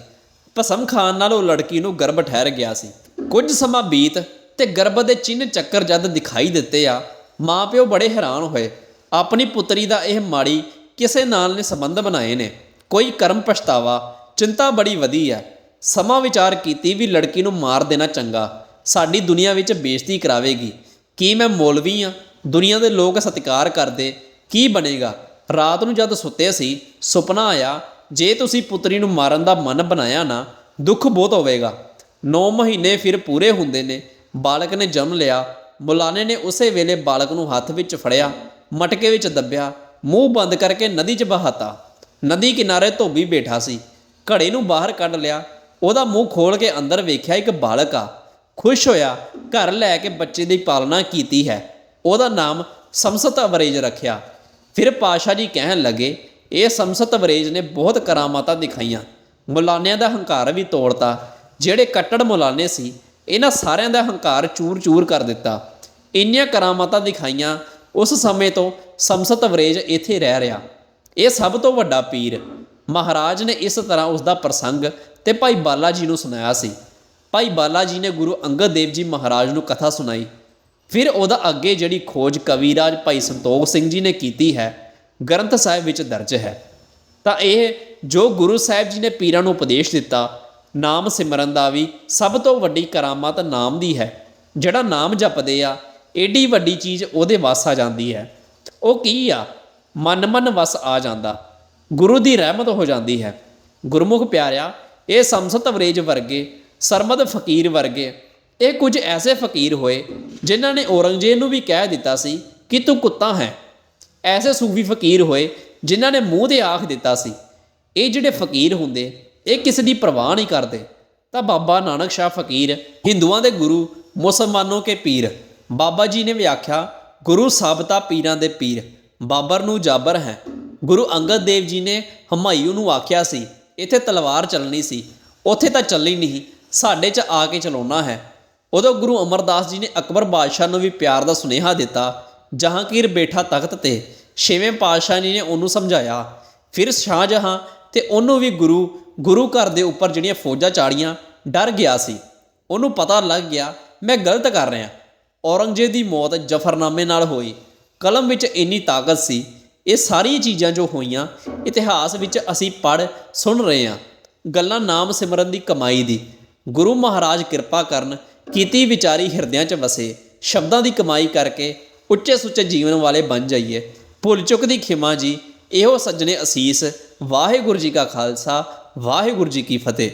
ਭਸਮ ਖਾਨ ਨਾਲ ਉਹ ਲੜਕੀ ਨੂੰ ਗਰਭ ਠਹਿਰ ਗਿਆ ਸੀ। ਕੁਝ ਸਮਾਂ ਬੀਤ ਤੇ ਗਰਭ ਦੇ ਚਿੰਨ ਚੱਕਰ ਜਦ ਦਿਖਾਈ ਦਿੱਤੇ ਆ, ਮਾਪਿਓ ਬੜੇ ਹੈਰਾਨ ਹੋਏ। ਆਪਣੀ ਪੁੱਤਰੀ ਦਾ ਇਹ ਮਾੜੀ, ਕਿਸੇ ਨਾਲ ਨੇ ਸੰਬੰਧ ਬਣਾਏ ਨੇ। ਕੋਈ ਕਰਮ ਪਛਤਾਵਾ, ਚਿੰਤਾ ਬੜੀ ਵਧੀ ਹੈ ਸਮਾਂ ਵਿਚਾਰ ਕੀਤੀ ਵੀ ਲੜਕੀ ਨੂੰ ਮਾਰ ਦੇਣਾ ਚੰਗਾ। ਸਾਡੀ ਦੁਨੀਆ ਵਿੱਚ ਬੇਇੱਜ਼ਤੀ ਕਰਾਵੇਗੀ। ਕੀ ਮੈਂ ਮੌਲਵੀ ਆ? ਦੁਨੀਆ ਦੇ ਲੋਕ ਸਤਿਕਾਰ ਕਰਦੇ। ਕੀ ਬਣੇਗਾ? ਰਾਤ ਨੂੰ ਜਦ ਸੁੱਤੇ ਸੀ, ਸੁਪਨਾ ਆਇਆ, ਜੇ ਤੁਸੀਂ ਪੁੱਤਰੀ ਨੂੰ ਮਾਰਨ ਦਾ ਮਨ ਬਣਾਇਆ ਨਾ, ਦੁੱਖ ਬਹੁਤ ਹੋਵੇਗਾ। 9 ਮਹੀਨੇ ਫਿਰ ਪੂਰੇ ਹੁੰਦੇ ਨੇ। ਬਾਲਕ ਨੇ ਜਨਮ ਲਿਆ। ਮੁਲਾਨੇ ਨੇ ਉਸੇ ਵੇਲੇ ਬਾਲਕ ਨੂੰ ਹੱਥ ਵਿੱਚ ਫੜਿਆ, ਮਟਕੇ ਵਿੱਚ ਦੱਬਿਆ, ਮੂੰਹ ਬੰਦ ਕਰਕੇ ਨਦੀ 'ਚ ਬਹਾਤਾ। ਨਦੀ ਕਿਨਾਰੇ ਧੋਬੀ ਬੈਠਾ ਸੀ। ਘੜੇ ਨੂੰ ਬਾਹਰ ਕੱਢ ਲਿਆ। ਉਹਦਾ ਮੂੰਹ ਖੋਲ ਕੇ ਅੰਦਰ ਵੇਖਿਆ ਇੱਕ ਬਾਲਕ ਆ। ਖੁਸ਼ ਹੋਇਆ, ਘਰ ਲੈ ਕੇ ਬੱਚੇ ਦੀ ਪਾਲਣਾ ਕੀਤੀ ਹੈ। ਉਹਦਾ ਨਾਮ ਸਮਸਤ ਅਵਰੇਜ ਰੱਖਿਆ। ਫਿਰ ਪਾਸ਼ਾ ਜੀ ਕਹਿਣ ਲੱਗੇ, ਇਹ ਸਮਸਤ ਅਵਰੇਜ ਨੇ ਬਹੁਤ ਕਰਾਮਾਤਾਂ ਦਿਖਾਈਆਂ। ਮੁਲਾਨਿਆਂ ਦਾ ਹੰਕਾਰ ਵੀ ਤੋੜਤਾ। ਜਿਹੜੇ ਕੱਟੜ ਮੁਲਾਨੇ ਸੀ, ਇਹਨਾਂ ਸਾਰਿਆਂ ਦਾ ਹੰਕਾਰ ਚੂਰ-ਚੂਰ ਕਰ ਦਿੱਤਾ। ਇੰਨੀਆਂ ਕਰਾਮਾਤਾਂ ਦਿਖਾਈਆਂ, ਉਸ ਸਮੇਂ ਤੋਂ ਸਮਸਤ ਅਵਰੇਜ ਇੱਥੇ ਰਹਿ ਰਿਹਾ। ਇਹ ਸਭ ਤੋਂ ਵੱਡਾ ਪੀਰ। ਮਹਾਰਾਜ ਨੇ ਇਸ ਤਰ੍ਹਾਂ ਉਸ ਦਾ ਪ੍ਰਸੰਗ ਤੇ ਭਾਈ ਬਾਲਾ ਜੀ ਨੂੰ ਸੁਣਾਇਆ ਸੀ। ਭਾਈ ਬਾਲਾ ਜੀ ਨੇ ਗੁਰੂ ਅੰਗਦ ਦੇਵ ਜੀ ਮਹਾਰਾਜ ਨੂੰ ਕਥਾ ਸੁਣਾਈ। ਫਿਰ ਉਹਦਾ ਅੱਗੇ ਜਿਹੜੀ ਖੋਜ ਕਵੀਰਾਜ ਭਾਈ ਸੰਤੋਖ ਸਿੰਘ ਜੀ ਨੇ ਕੀਤੀ ਹੈ, ਗ੍ਰੰਥ ਸਾਹਿਬ ਵਿੱਚ ਦਰਜ ਹੈ। ਤਾਂ ਇਹ ਜੋ ਗੁਰੂ ਸਾਹਿਬ ਜੀ ਨੇ ਪੀਰਾਂ ਨੂੰ ਉਪਦੇਸ਼ ਦਿੱਤਾ, ਨਾਮ ਸਿਮਰਨ ਦਾ ਵੀ ਸਭ ਤੋਂ ਵੱਡੀ ਕਰਾਮਾਤ ਨਾਮ ਦੀ ਹੈ। ਜਿਹੜਾ ਨਾਮ ਜਪਦੇ ਆ, ਏਡੀ ਵੱਡੀ ਚੀਜ਼ ਉਹਦੇ ਵੱਸ ਆ ਜਾਂਦੀ ਹੈ। ਉਹ ਕੀ ਆ? ਮਨ ਮਨ ਵਸ ਆ ਜਾਂਦਾ। ਗੁਰੂ ਦੀ ਰਹਿਮਤ ਹੋ ਜਾਂਦੀ ਹੈ। ਗੁਰਮੁਖ ਪਿਆਰਿਆ, ਇਹ ਸਮਸਤ ਅਵਰੇਜ ਵਰਗੇ, ਸਰਮਦ ਫਕੀਰ ਵਰਗੇ ਇਹ ਕੁਝ ਐਸੇ ਫਕੀਰ ਹੋਏ ਜਿਨ੍ਹਾਂ ਨੇ ਔਰੰਗਜ਼ੇਬ ਨੂੰ ਵੀ ਕਹਿ ਦਿੱਤਾ ਸੀ ਕਿ ਤੂੰ ਕੁੱਤਾ ਹੈ। ਐਸੇ ਸੂਫੀ ਫਕੀਰ ਹੋਏ ਜਿਨ੍ਹਾਂ ਨੇ ਮੂੰਹ ਤੇ ਆਖ ਦਿੱਤਾ ਸੀ। ਇਹ ਜਿਹੜੇ ਫਕੀਰ ਹੁੰਦੇ, ਇਹ ਕਿਸੇ ਦੀ ਪਰਵਾਹ ਨਹੀਂ ਕਰਦੇ। ਤਾਂ ਬਾਬਾ ਨਾਨਕ ਸ਼ਾਹ ਫਕੀਰ, ਹਿੰਦੂਆਂ ਦੇ ਗੁਰੂ, ਮੁਸਲਮਾਨੋਂ ਕੇ ਪੀਰ। ਬਾਬਾ ਜੀ ਨੇ ਵਿਆਖਿਆ, ਗੁਰੂ ਸਾਬਤਾ ਪੀਰਾਂ ਦੇ ਪੀਰ। ਬਾਬਰ ਨੂੰ ਜਾਬਰ ਹੈ। ਗੁਰੂ ਅੰਗਦ ਦੇਵ ਜੀ ਨੇ ਹਮਾਯੂ ਨੂੰ ਆਖਿਆ ਸੀ, ਇੱਥੇ ਤਲਵਾਰ ਚੱਲਣੀ ਸੀ। ਉੱਥੇ ਤਾਂ ਚੱਲੀ ਨਹੀਂ, ਸਾਡੇ 'ਚ ਆ ਕੇ ਚਲਾਉਣਾ ਹੈ। ਉਦੋਂ ਗੁਰੂ ਅਮਰਦਾਸ ਜੀ ਨੇ ਅਕਬਰ ਬਾਦਸ਼ਾਹ ਨੂੰ ਵੀ ਪਿਆਰ ਦਾ ਸੁਨੇਹਾ ਦਿੱਤਾ, ਜਹਾਂਗੀਰ ਬੈਠਾ ਤਖਤ ਤੇ ਛੇਵੇਂ ਪਾਤਸ਼ਾਹ ਜੀ ਨੇ ਉਹਨੂੰ ਸਮਝਾਇਆ। ਫਿਰ ਸ਼ਾਹਜਹਾਂ ਤੇ ਉਹਨੂੰ ਵੀ ਗੁਰੂ ਗੁਰੂ ਘਰ ਦੇ ਉੱਪਰ ਜਿਹੜੀਆਂ ਫੌਜਾਂ ਚਾੜੀਆਂ, ਡਰ ਗਿਆ ਸੀ। ਉਹਨੂੰ ਪਤਾ ਲੱਗ ਗਿਆ, ਮੈਂ ਗਲਤ ਕਰ ਰਿਹਾ ਔਰੰਗਜ਼ੇਬ ਦੀ ਮੌਤ ਜਫਰਨਾਮੇ ਨਾਲ ਹੋਈ। ਕਲਮ ਵਿੱਚ ਇੰਨੀ ਤਾਕਤ ਸੀ। ਇਹ ਸਾਰੀਆਂ ਚੀਜ਼ਾਂ ਜੋ ਹੋਈਆਂ, ਇਤਿਹਾਸ ਵਿੱਚ ਅਸੀਂ ਪੜ੍ਹ, ਸੁਣ ਰਹੇ ਹਾਂ। ਗੱਲਾਂ ਨਾਮ ਸਿਮਰਨ ਦੀ ਕਮਾਈ ਦੀ। ਗੁਰੂ ਮਹਾਰਾਜ ਕਿਰਪਾ ਕਰਨ ਕੀਤੀ ਵਿਚਾਰੀ ਹਿਰਦਿਆਂ 'ਚ ਵਸੇ, ਸ਼ਬਦਾਂ ਦੀ ਕਮਾਈ ਕਰਕੇ ਉੱਚੇ ਸੁੱਚੇ ਜੀਵਨ ਵਾਲੇ ਬਣ ਜਾਈਏ। ਭੁੱਲ ਚੁੱਕ ਦੀ ਖਿਮਾ ਜੀ, ਇਹੋ ਸੱਜਣੇ ਅਸੀਸ, ਵਾਹਿਗੁਰੂ ਜੀ ਕਾ ਖਾਲਸਾ, ਵਾਹਿਗੁਰੂ ਜੀ ਕੀ ਫਤਿਹ।